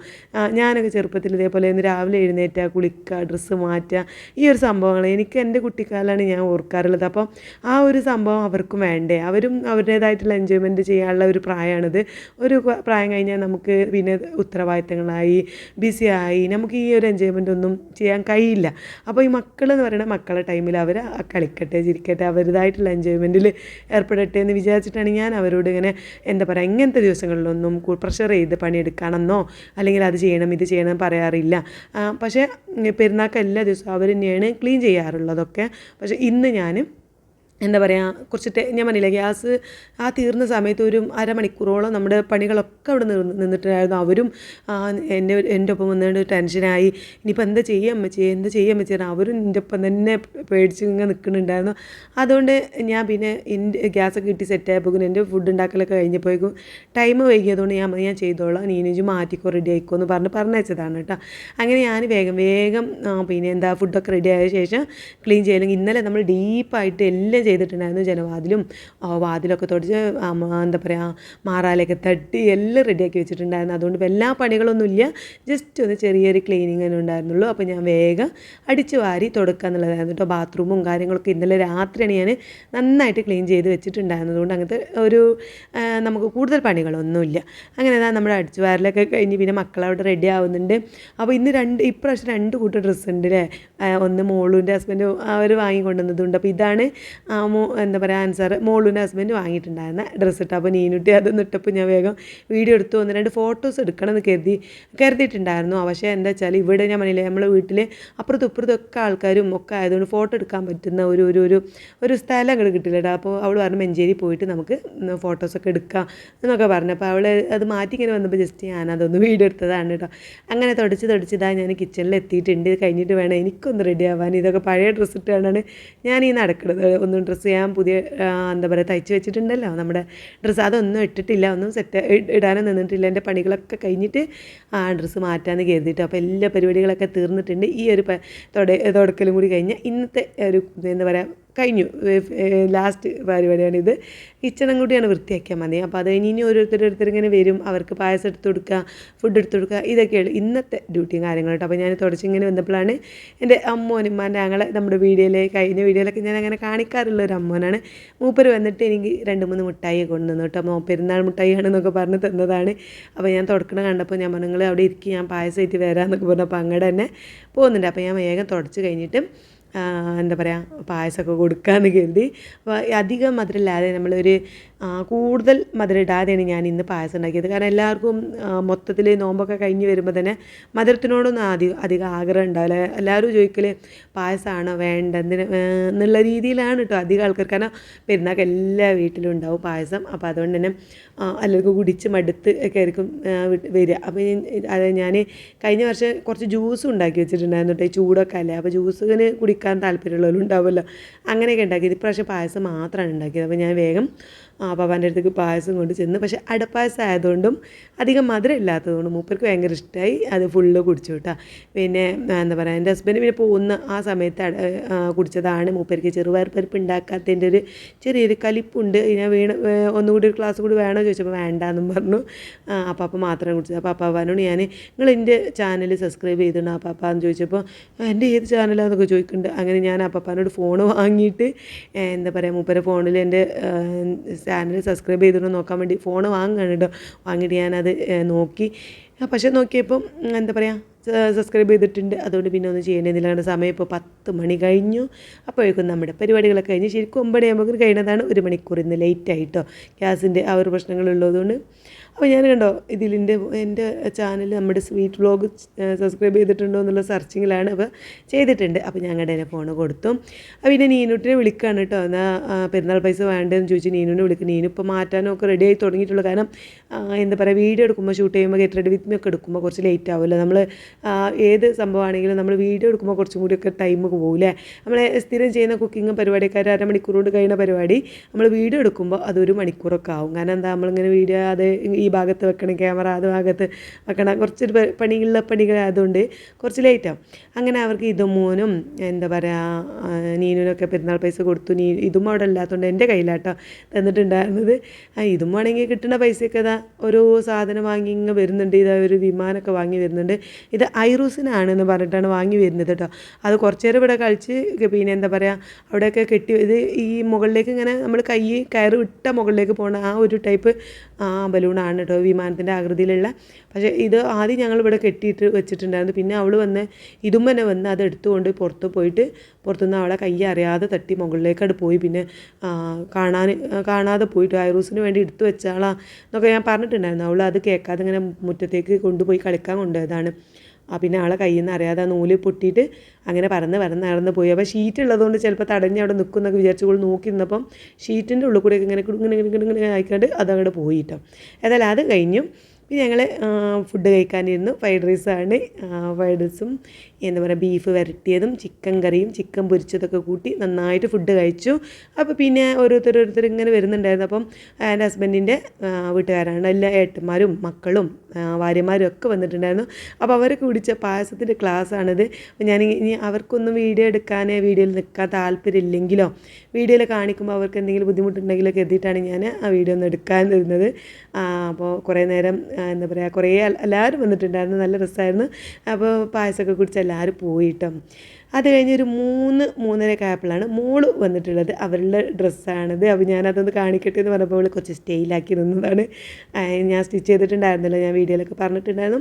ഞാനൊക്കെ ചെറുപ്പത്തിൽ ഇതേപോലെ ഇന്ന് രാവിലെ എഴുന്നേറ്റാൽ കുളിക്കുക ഡ്രസ്സ് മാറ്റുക ഈ ഒരു സംഭവങ്ങൾ എനിക്ക് എന്റെ കുട്ടിക്കാലാണ് ഞാൻ ഓർക്കാറുള്ളത്. അപ്പം ആ ഒരു സംഭവം അവർക്കും വേണ്ടേ? അവരും അവരുടേതായിട്ടുള്ള എൻജോയ്മെന്റ് ചെയ്യാനുള്ള ഒരു പ്രായമാണിത്. ഒരു പ്രായം കഴിഞ്ഞാൽ നമുക്ക് പിന്നെ ഉത്തരവാദിത്തങ്ങളായി ബിസി ആയി നമുക്ക് ഈ ഒരു എൻജോയ്മെന്റ് ഒന്നും ചെയ്യാൻ കഴിയില്ല. അപ്പോൾ ഈ മക്കൾ എന്ന് പറയുന്ന മക്കളെ ടൈമിൽ അവർ കളിക്കട്ടെ ചിരിക്കട്ടെ അവരുടേതായിട്ടുള്ള എൻജോയ്മെന്റിൽ ഏർപ്പെടട്ടെ എന്ന് വിചാരിച്ചിട്ടാണ് ഞാൻ അവരോട് ഇങ്ങനെ എന്താ പറയുക ഇങ്ങനത്തെ ദിവസങ്ങളിലൊന്നും പ്രഷർ ചെയ്ത് പണിയെടുക്കണമെന്നോ അല്ലെങ്കിൽ അത് ചെയ്യണം ഇത് ചെയ്യണം പറയാറില്ല. പക്ഷേ പെരുന്നാൾക്ക് എല്ലാ ദിവസവും അവർ തന്നെയാണ് ക്ലീൻ ചെയ്യാറുള്ളതൊക്കെ. പക്ഷേ ഇന്ന് ഞാൻ എന്താ പറയുക കുറച്ച് ഞാൻ പറഞ്ഞില്ല ഗ്യാസ് ആ തീർന്ന സമയത്ത് ഒരു അരമണിക്കൂറോളം നമ്മുടെ പണികളൊക്കെ അവിടെ നിന്ന് നിന്നിട്ടുണ്ടായിരുന്നു. അവരും എന്റെ എന്റെ ഒപ്പം വന്നുകൊണ്ട് ടെൻഷനായി. ഇനിയിപ്പോൾ എന്താ ചെയ്യാൻ അമ്മച്ചി എന്താ ചെയ്യാൻ അമ്മച്ചി അവരും എന്റെ ഒപ്പം തന്നെ പേടിച്ച് ഇങ്ങനെ നിൽക്കുന്നുണ്ടായിരുന്നു. അതുകൊണ്ട് ഞാൻ പിന്നെ എന്റെ ഗ്യാസൊക്കെ കിട്ടി സെറ്റായപ്പോൾ എന്റെ ഫുഡ് ഉണ്ടാക്കലൊക്കെ കഴിഞ്ഞപ്പോഴേക്കും ടൈം വൈകിയതുകൊണ്ട് ഞാൻ ഞാൻ ചെയ്തോളാം. നീനേജ് മാറ്റിക്കോ റെഡി ആയിക്കോ എന്ന് പറഞ്ഞ് പറഞ്ഞയച്ചതാണ് കേട്ടോ. അങ്ങനെ ഞാൻ വേഗം വേഗം പിന്നെ എന്താ ഫുഡൊക്കെ റെഡി ആയ ശേഷം ക്ലീൻ ചെയ്യലെങ്കിൽ ഇന്നലെ നമ്മൾ ഡീപ്പായിട്ട് എല്ലാം ചെയ്തിട്ടുണ്ടായിരുന്നു ജനവാതിലും വാതിലൊക്കെ തുടച്ച് എന്താ പറയുക മാറാലൊക്കെ തട്ടി എല്ലാം റെഡിയാക്കി വെച്ചിട്ടുണ്ടായിരുന്നു. അതുകൊണ്ട് എല്ലാ പണികളൊന്നുമില്ല ജസ്റ്റ് ഒന്ന് ചെറിയൊരു ക്ലീനിങ് തന്നെ ഉണ്ടായിരുന്നുള്ളൂ. അപ്പോൾ ഞാൻ വേഗം അടിച്ച് വാരി തുടക്കുക എന്നുള്ളതായിരുന്നു കേട്ടോ. ബാത്റൂമും കാര്യങ്ങളൊക്കെ ഇന്നലെ രാത്രിയാണ് ഞാൻ നന്നായിട്ട് ക്ലീൻ ചെയ്ത് വെച്ചിട്ടുണ്ടായിരുന്നത്. അതുകൊണ്ട് അങ്ങനത്തെ ഒരു നമുക്ക് കൂടുതൽ പണികളൊന്നുമില്ല അങ്ങനെ അതാ നമ്മുടെ അടിച്ചു വാരലൊക്കെ കഴിഞ്ഞ് പിന്നെ മക്കളവിടെ റെഡി ആവുന്നുണ്ട്. അപ്പോൾ ഇന്ന് രണ്ട് ഇപ്രാവശ്യം രണ്ട് കൂട്ടം ഡ്രസ്സ് ഉണ്ട് അല്ലേ ഒന്ന് മോളൂന്റെ ഹസ്ബൻഡ് അവർ വാങ്ങിക്കൊണ്ടുവന്നതുണ്ട് അപ്പോൾ ഇതാണ് ആ, മോ എന്താ പറയുക ആൻസർ മോളുവിന്റെ ഹസ്ബൻഡ് വാങ്ങിയിട്ടുണ്ടായിരുന്ന ഡ്രസ്സ് ഇട്ട്. അപ്പോൾ നീനുട്ടി അതൊന്നും ഇട്ടപ്പോൾ ഞാൻ വേഗം വീഡിയോ എടുത്തു. ഒന്ന് രണ്ട് ഫോട്ടോസ് എടുക്കണം എന്ന് കരുതി കരുതിയിട്ടുണ്ടായിരുന്നു. പക്ഷേ എന്താ വെച്ചാൽ ഇവിടെ ഞാൻ പറഞ്ഞില്ലേ നമ്മളെ വീട്ടിൽ അപ്പുറത്തും ഇപ്പുറത്തും ഒക്കെ ആൾക്കാരും ഒക്കെ ആയതുകൊണ്ട് ഫോട്ടോ എടുക്കാൻ പറ്റുന്ന ഒരു ഒരു ഒരു ഒരു സ്ഥലം അങ്ങോട്ട് കിട്ടില്ല കേട്ടോ അപ്പോൾ അവൾ പറഞ്ഞു മഞ്ചേരി പോയിട്ട് നമുക്ക് ഫോട്ടോസൊക്കെ എടുക്കാം എന്നൊക്കെ പറഞ്ഞു. അപ്പോൾ അവൾ അത് മാറ്റി ഇങ്ങനെ വന്നപ്പോൾ ജസ്റ്റ് ഞാൻ അതൊന്ന് വീഡിയോ എടുത്തതാണ് കേട്ടോ. അങ്ങനെ തുടച്ച് തുടച്ചിതാ ഞാൻ കിച്ചണിൽ എത്തിയിട്ടുണ്ട്. കഴിഞ്ഞിട്ട് വേണം എനിക്കൊന്ന് റെഡി ആവാൻ. ഇതൊക്കെ പഴയ ഡ്രസ്സ് ഇട്ടാണ് ഞാൻ ഈ നടക്കുന്നത്. ഒന്നും ഡ്രസ്സ് ചെയ്യാൻ പുതിയ എന്താ പറയുക തയ്ച്ച് വെച്ചിട്ടുണ്ടല്ലോ. നമ്മുടെ ഡ്രസ്സ് അതൊന്നും ഇട്ടിട്ടില്ല ഒന്നും സെറ്റ് ഇടാനും നിന്നിട്ടില്ല. എന്റെ പണികളൊക്കെ കഴിഞ്ഞിട്ട് ആ ഡ്രസ്സ് മാറ്റാമെന്ന് കരുതിയിട്ട് അപ്പോൾ എല്ലാ പരിപാടികളൊക്കെ തീർന്നിട്ടുണ്ട്. ഈ ഒരു തുടക്കലും കൂടി കഴിഞ്ഞാൽ ഇന്നത്തെ ഒരു എന്താ പറയുക കഴിഞ്ഞു. ലാസ്റ്റ് പരിപാടിയാണിത് കിച്ചണും കൂടിയാണ് വൃത്തിയാക്കിയാൽ മതി. അപ്പോൾ അത് കഴിഞ്ഞ് ഇനി ഓരോരുത്തരോരുത്തർ ഇങ്ങനെ വരും. അവർക്ക് പായസം എടുത്ത് കൊടുക്കുക ഫുഡ് എടുത്ത് കൊടുക്കുക ഇതൊക്കെയാണ് ഇന്നത്തെ ഡ്യൂട്ടിയും കാര്യങ്ങളും അപ്പോൾ ഞാൻ തുടച്ചിങ്ങനെ വന്നപ്പോഴാണ് എന്റെ അമ്മോനും ഉമ്മാന്റെ ഞങ്ങളെ നമ്മുടെ വീഡിയോയിൽ കഴിഞ്ഞ വീഡിയോയിലൊക്കെ ഞാൻ അങ്ങനെ കാണിക്കാറുള്ള ഒരു അമ്മോനാണ്. മൂപ്പർ വന്നിട്ട് എനിക്ക് രണ്ട് മൂന്ന് മിഠായി കൊണ്ടുവന്നു കേട്ടോ. അപ്പോൾ പെരുന്നാൾ ആണെന്നൊക്കെ പറഞ്ഞ് തന്നതാണ്. അപ്പോൾ ഞാൻ തുടക്കണ കണ്ടപ്പോൾ ഞാൻ പറഞ്ഞു അവിടെ ഇരിക്കും ഞാൻ പായസമായിട്ട് വരാമെന്നൊക്കെ പറഞ്ഞപ്പോൾ അങ്ങോട്ട് തന്നെ പോകുന്നുണ്ട്. അപ്പോൾ ഞാൻ വേഗം തുടച്ച് കഴിഞ്ഞിട്ട് എന്താ പറയുക പായസമൊക്കെ കൊടുക്കാമെന്ന് കരുതി. അപ്പോൾ അധികം മധുരമില്ലാതെ നമ്മളൊരു കൂടുതൽ മധുരം ഇടാതെയാണ് ഞാൻ ഇന്ന് പായസം ഉണ്ടാക്കിയത്. കാരണം എല്ലാവർക്കും മൊത്തത്തിൽ നോമ്പൊക്കെ കഴിഞ്ഞ് വരുമ്പോൾ തന്നെ മധുരത്തിനോടൊന്നും അധികം അധികം ആഗ്രഹം ഉണ്ടാവില്ല. എല്ലാവരും ചോദിക്കൽ പായസമാണോ വേണ്ട എന്നുള്ള രീതിയിലാണ് കേട്ടോ അധികം ആൾക്കാർ കാരണം പെരുന്നാൾക്ക് എല്ലാ വീട്ടിലും ഉണ്ടാവും പായസം. അപ്പോൾ അതുകൊണ്ട് തന്നെ എല്ലാവർക്കും കുടിച്ച് മടുത്ത് ഒക്കെ ആയിരിക്കും വരിക. അപ്പോൾ അത് ഞാൻ കഴിഞ്ഞ വർഷം കുറച്ച് ജ്യൂസ് ഉണ്ടാക്കി വെച്ചിട്ടുണ്ടായിരുന്നു കേട്ടോ ഈ ചൂടൊക്കെ അല്ലേ? അപ്പോൾ ജ്യൂസിന് കുടിക്കാൻ കഴിക്കാൻ താല്പര്യമുള്ളവരും ഉണ്ടാവുമല്ലോ അങ്ങനെയൊക്കെ ഉണ്ടാക്കിയത്. ഇപ്രാവശ്യം പായസം മാത്രമാണ് ഉണ്ടാക്കിയത്. അപ്പോൾ ഞാൻ വേഗം പപ്പാന്റെ അടുത്തേക്ക് പായസം കൊണ്ട് ചെന്ന്. പക്ഷേ അടപ്പായസം ആയതുകൊണ്ടും അധികം മധുരം ഇല്ലാത്തതുകൊണ്ടും മൂപ്പർക്ക് ഭയങ്കര ഇഷ്ടമായി അത് ഫുള്ള് കുടിച്ചു കേട്ടോ. പിന്നെ എന്താ പറയുക എന്റെ ഹസ്ബൻഡ് പിന്നെ പോകുന്ന ആ സമയത്ത് കുടിച്ചതാണ്. മൂപ്പർക്ക് ചെറുപയർ പരിപ്പ് ഉണ്ടാക്കാത്തതിന്റെ ഒരു ചെറിയൊരു കലിപ്പുണ്ട്. ഞാൻ വീണ ഒന്നുകൂടി ഒരു ക്ലാസ് കൂടി വേണോ ചോദിച്ചപ്പോൾ വേണ്ടാന്നും പറഞ്ഞു. അപ്പം അപ്പം മാത്രം കുടിച്ചത്. അപ്പം അപ്പാപ്പാനോട് ഞാൻ നിങ്ങൾ എന്റെ ചാനൽ സബ്സ്ക്രൈബ് ചെയ്തിട്ടുണ്ട് അപ്പാപ്പ എന്ന് ചോദിച്ചപ്പോൾ "ആ, എന്റെ ഏത് ചാനലാണെന്നൊക്കെ ചോദിക്കുന്നുണ്ട്. അങ്ങനെ ഞാൻ അപ്പാപ്പാനോട് ഫോൺ വാങ്ങിയിട്ട് എന്താ പറയുക മൂപ്പരെ ഫോണിൽ എന്റെ ചാനൽ സബ്സ്ക്രൈബ് ചെയ്തിട്ട് നോക്കാൻ വേണ്ടി ഫോൺ വാങ്ങുകയാണ് കേട്ടോ വാങ്ങിയിട്ട് ഞാനത് നോക്കി. പക്ഷേ നോക്കിയപ്പം എന്താ പറയുക സബ്സ്ക്രൈബ് ചെയ്തിട്ടുണ്ട്. അതുകൊണ്ട് പിന്നെ ഒന്നും ചെയ്യേണ്ടതില്ല കാരണം സമയം ഇപ്പോൾ പത്ത് മണി കഴിഞ്ഞു. അപ്പോഴേക്കും നമ്മുടെ പരിപാടികളൊക്കെ കഴിഞ്ഞ് ശരിക്കും ഒമ്പത് കഴിയുന്നതാണ് ഒരു മണിക്കൂർ ഇന്ന് ലേറ്റ് ആയിട്ടോ ഗ്യാസിന്റെ ആ ഒരു പ്രശ്നങ്ങളുള്ളതുകൊണ്ട് അപ്പോൾ ഞാൻ കണ്ടോ ഇതിലിന്റെ എന്റെ ചാനൽ നമ്മുടെ സ്വീറ്റ് വ്ളോഗ് സബ്സ്ക്രൈബ് ചെയ്തിട്ടുണ്ടോ എന്നുള്ള സെർച്ചിങ്ങിലാണ് അപ്പോൾ ചെയ്തിട്ടുണ്ട്. അപ്പോൾ ഞങ്ങളുടെ തന്നെ ഫോൺ കൊടുത്തു. അപ്പോൾ പിന്നെ നീനുട്ടിനെ വിളിക്കുകയാണ് കേട്ടോ. എന്നാൽ പെരുന്നാൾ പൈസ വേണ്ടതെന്ന് ചോദിച്ച് നീനുവിനെ വിളിക്കും. നീനു ഇപ്പോൾ മാറ്റാനും ഒക്കെ റെഡി ആയി തുടങ്ങിയിട്ടുള്ളൂ. കാരണം എന്താ പറയുക വീഡിയോ എടുക്കുമ്പോൾ ഷൂട്ട് ചെയ്യുമ്പോൾ ഗെറ്റ് റെഡി വിത്ത് മീ ഒക്കെ എടുക്കുമ്പോൾ കുറച്ച് ലേറ്റ് ആവുമല്ലോ. നമ്മൾ ഏത് സംഭവമാണെങ്കിലും നമ്മൾ വീഡിയോ എടുക്കുമ്പോൾ കുറച്ചും കൂടിയൊക്കെ ടൈം പോകില്ലേ നമ്മൾ സ്ഥിരം ചെയ്യുന്ന കുക്കിങ്ങും പരിപാടിയൊക്കെ ഒരു അരമണിക്കൂർ കൊണ്ട് കഴിയുന്ന പരിപാടി നമ്മൾ വീഡിയോ എടുക്കുമ്പോൾ അതൊരു മണിക്കൂറൊക്കെ ആവും. കാരണം എന്താ നമ്മളിങ്ങനെ വീഡിയോ അത് ഭാഗത്ത് വെക്കണം ക്യാമറ അത് ഭാഗത്ത് വെക്കണം കുറച്ചൊരു പണികൾ പണികളായതുകൊണ്ട് കുറച്ച് ലേറ്റാവും അങ്ങനെ അവർക്ക് ഇതും മോനും എന്താ പറയുക നീനുനൊക്കെ പെരുന്നാൾ പൈസ കൊടുത്തു. നീ ഇതും അവിടെ ഇല്ലാത്തതുകൊണ്ട് എന്റെ കയ്യിലാട്ടോ തന്നിട്ടുണ്ടായിരുന്നത്. ആ ഇതും വേണമെങ്കിൽ കിട്ടുന്ന പൈസയൊക്കെ ഇതാ ഓരോ സാധനം വാങ്ങി ഇങ്ങ് വരുന്നുണ്ട്. ഇതാ ഒരു വിമാനമൊക്കെ വാങ്ങി വരുന്നുണ്ട്. ഇത് ഐറൂസിനാണെന്ന് പറഞ്ഞിട്ടാണ് വാങ്ങി വരുന്നത് കേട്ടോ. അത് കുറച്ച് നേരം ഇവിടെ കളിച്ച് പിന്നെ എന്താ പറയുക അവിടെയൊക്കെ കെട്ടി ഇത് ഈ മുകളിലേക്ക് ഇങ്ങനെ നമ്മൾ കൈ കയറ് വിട്ട മുകളിലേക്ക് പോകുന്ന ആ ഒരു ടൈപ്പ് ആ ബലൂണാണ് കേട്ടോ വിമാനത്തിന്റെ ആകൃതിയിലുള്ള. പക്ഷേ ഇത് ആദ്യം ഞങ്ങൾ ഇവിടെ കെട്ടിയിട്ട് വെച്ചിട്ടുണ്ടായിരുന്നു. പിന്നെ അവൾ വന്ന് ഇതുമ്മനെ വന്ന് അത് എടുത്തുകൊണ്ട് പുറത്ത് പോയിട്ട് പുറത്തുനിന്ന് അവളെ കൈ അറിയാതെ തട്ടി മുകളിലേക്കട് പോയി. പിന്നെ കാണാൻ കാണാതെ പോയിട്ട് ഐറൂസിന് വേണ്ടി എടുത്തു വെച്ചാളാ എന്നൊക്കെ ഞാൻ പറഞ്ഞിട്ടുണ്ടായിരുന്നു. അവൾ അത് കേൾക്കാതെ ഇങ്ങനെ മുറ്റത്തേക്ക് കൊണ്ടുപോയി കളിക്കാൻ കൊണ്ടുപോയതാണ്. ആ പിന്നെ ആളെ കയ്യിൽ നിന്ന് അറിയാതെ ആ നൂൽ പൊട്ടിയിട്ട് അങ്ങനെ പറന്ന് പറന്ന് നടന്ന് പോയി. അപ്പോൾ ഷീറ്റ് ഉള്ളതുകൊണ്ട് ചിലപ്പോൾ തടഞ്ഞ് അവിടെ നിൽക്കുന്നൊക്കെ വിചാരിച്ചു കൂടി നോക്കി നിന്നപ്പം ഷീറ്റിന്റെ ഉള്ളിൽ കൂടെ ഇങ്ങനെ ഇങ്ങനെ ഇങ്ങനെ ഇങ്ങനെ ആയിക്കൊണ്ട് അതങ്ങോട്ട് പോയിട്ടോ ഏതായാലും അത് കഴിഞ്ഞു. പിന്നെ ഞങ്ങൾ ഫുഡ് കഴിക്കാനിരുന്നു. ഫ്രൈഡ് റൈസാണ് ഫ്രൈഡ് റൈസും എന്താ പറയുക ബീഫ് വരട്ടിയതും ചിക്കൻ കറിയും ചിക്കൻ പൊരിച്ചതൊക്കെ കൂട്ടി നന്നായിട്ട് ഫുഡ് കഴിച്ചു. അപ്പോൾ പിന്നെ ഓരോരുത്തർ ഓരോരുത്തർ ഇങ്ങനെ വരുന്നുണ്ടായിരുന്നു. അപ്പം എന്റെ ഹസ്ബൻഡിന്റെ വീട്ടുകാരാണ്. എല്ലാ ഏട്ടന്മാരും മക്കളും ഭാര്യമാരും ഒക്കെ വന്നിട്ടുണ്ടായിരുന്നു. അപ്പോൾ അവരൊക്കെ കുടിച്ച പായസത്തിന്റെ ക്ലാസ്സാണിത് ഞാൻ ഇനി അവർക്കൊന്നും വീഡിയോ എടുക്കാൻ വീഡിയോയിൽ നിൽക്കാൻ താല്പര്യമില്ലെങ്കിലോ വീഡിയോയിൽ കാണിക്കുമ്പോൾ അവർക്ക് എന്തെങ്കിലും ബുദ്ധിമുട്ടുണ്ടെങ്കിലൊക്കെ കരുതിയിട്ടാണ് ഞാൻ ആ വീഡിയോ ഒന്ന് എടുക്കാൻ തരുന്നത്. അപ്പോൾ കുറേ നേരം എന്താ പറയുക കുറേ എല്ലാവരും വന്നിട്ടുണ്ടായിരുന്നു. നല്ല രസമായിരുന്നു. അപ്പോൾ പായസമൊക്കെ കുടിച്ച് എല്ലാവരും പോയിട്ടോ അത് കഴിഞ്ഞ് ഒരു മൂന്ന് മൂന്നരയൊക്കെ ആയപ്പോഴാണ് മോൾ വന്നിട്ടുള്ളത്. അവരുടെ ഡ്രസ്സാണിത്. അപ്പോൾ ഞാനതൊന്ന് കാണിക്കട്ടെ എന്ന് പറഞ്ഞപ്പോൾ അവൾ കുറച്ച് സ്റ്റൈലാക്കി നിന്നതാണ്. ഞാൻ സ്റ്റിച്ച് ചെയ്തിട്ടുണ്ടായിരുന്നല്ലോ. ഞാൻ വീഡിയോയിലൊക്കെ പറഞ്ഞിട്ടുണ്ടായിരുന്നു.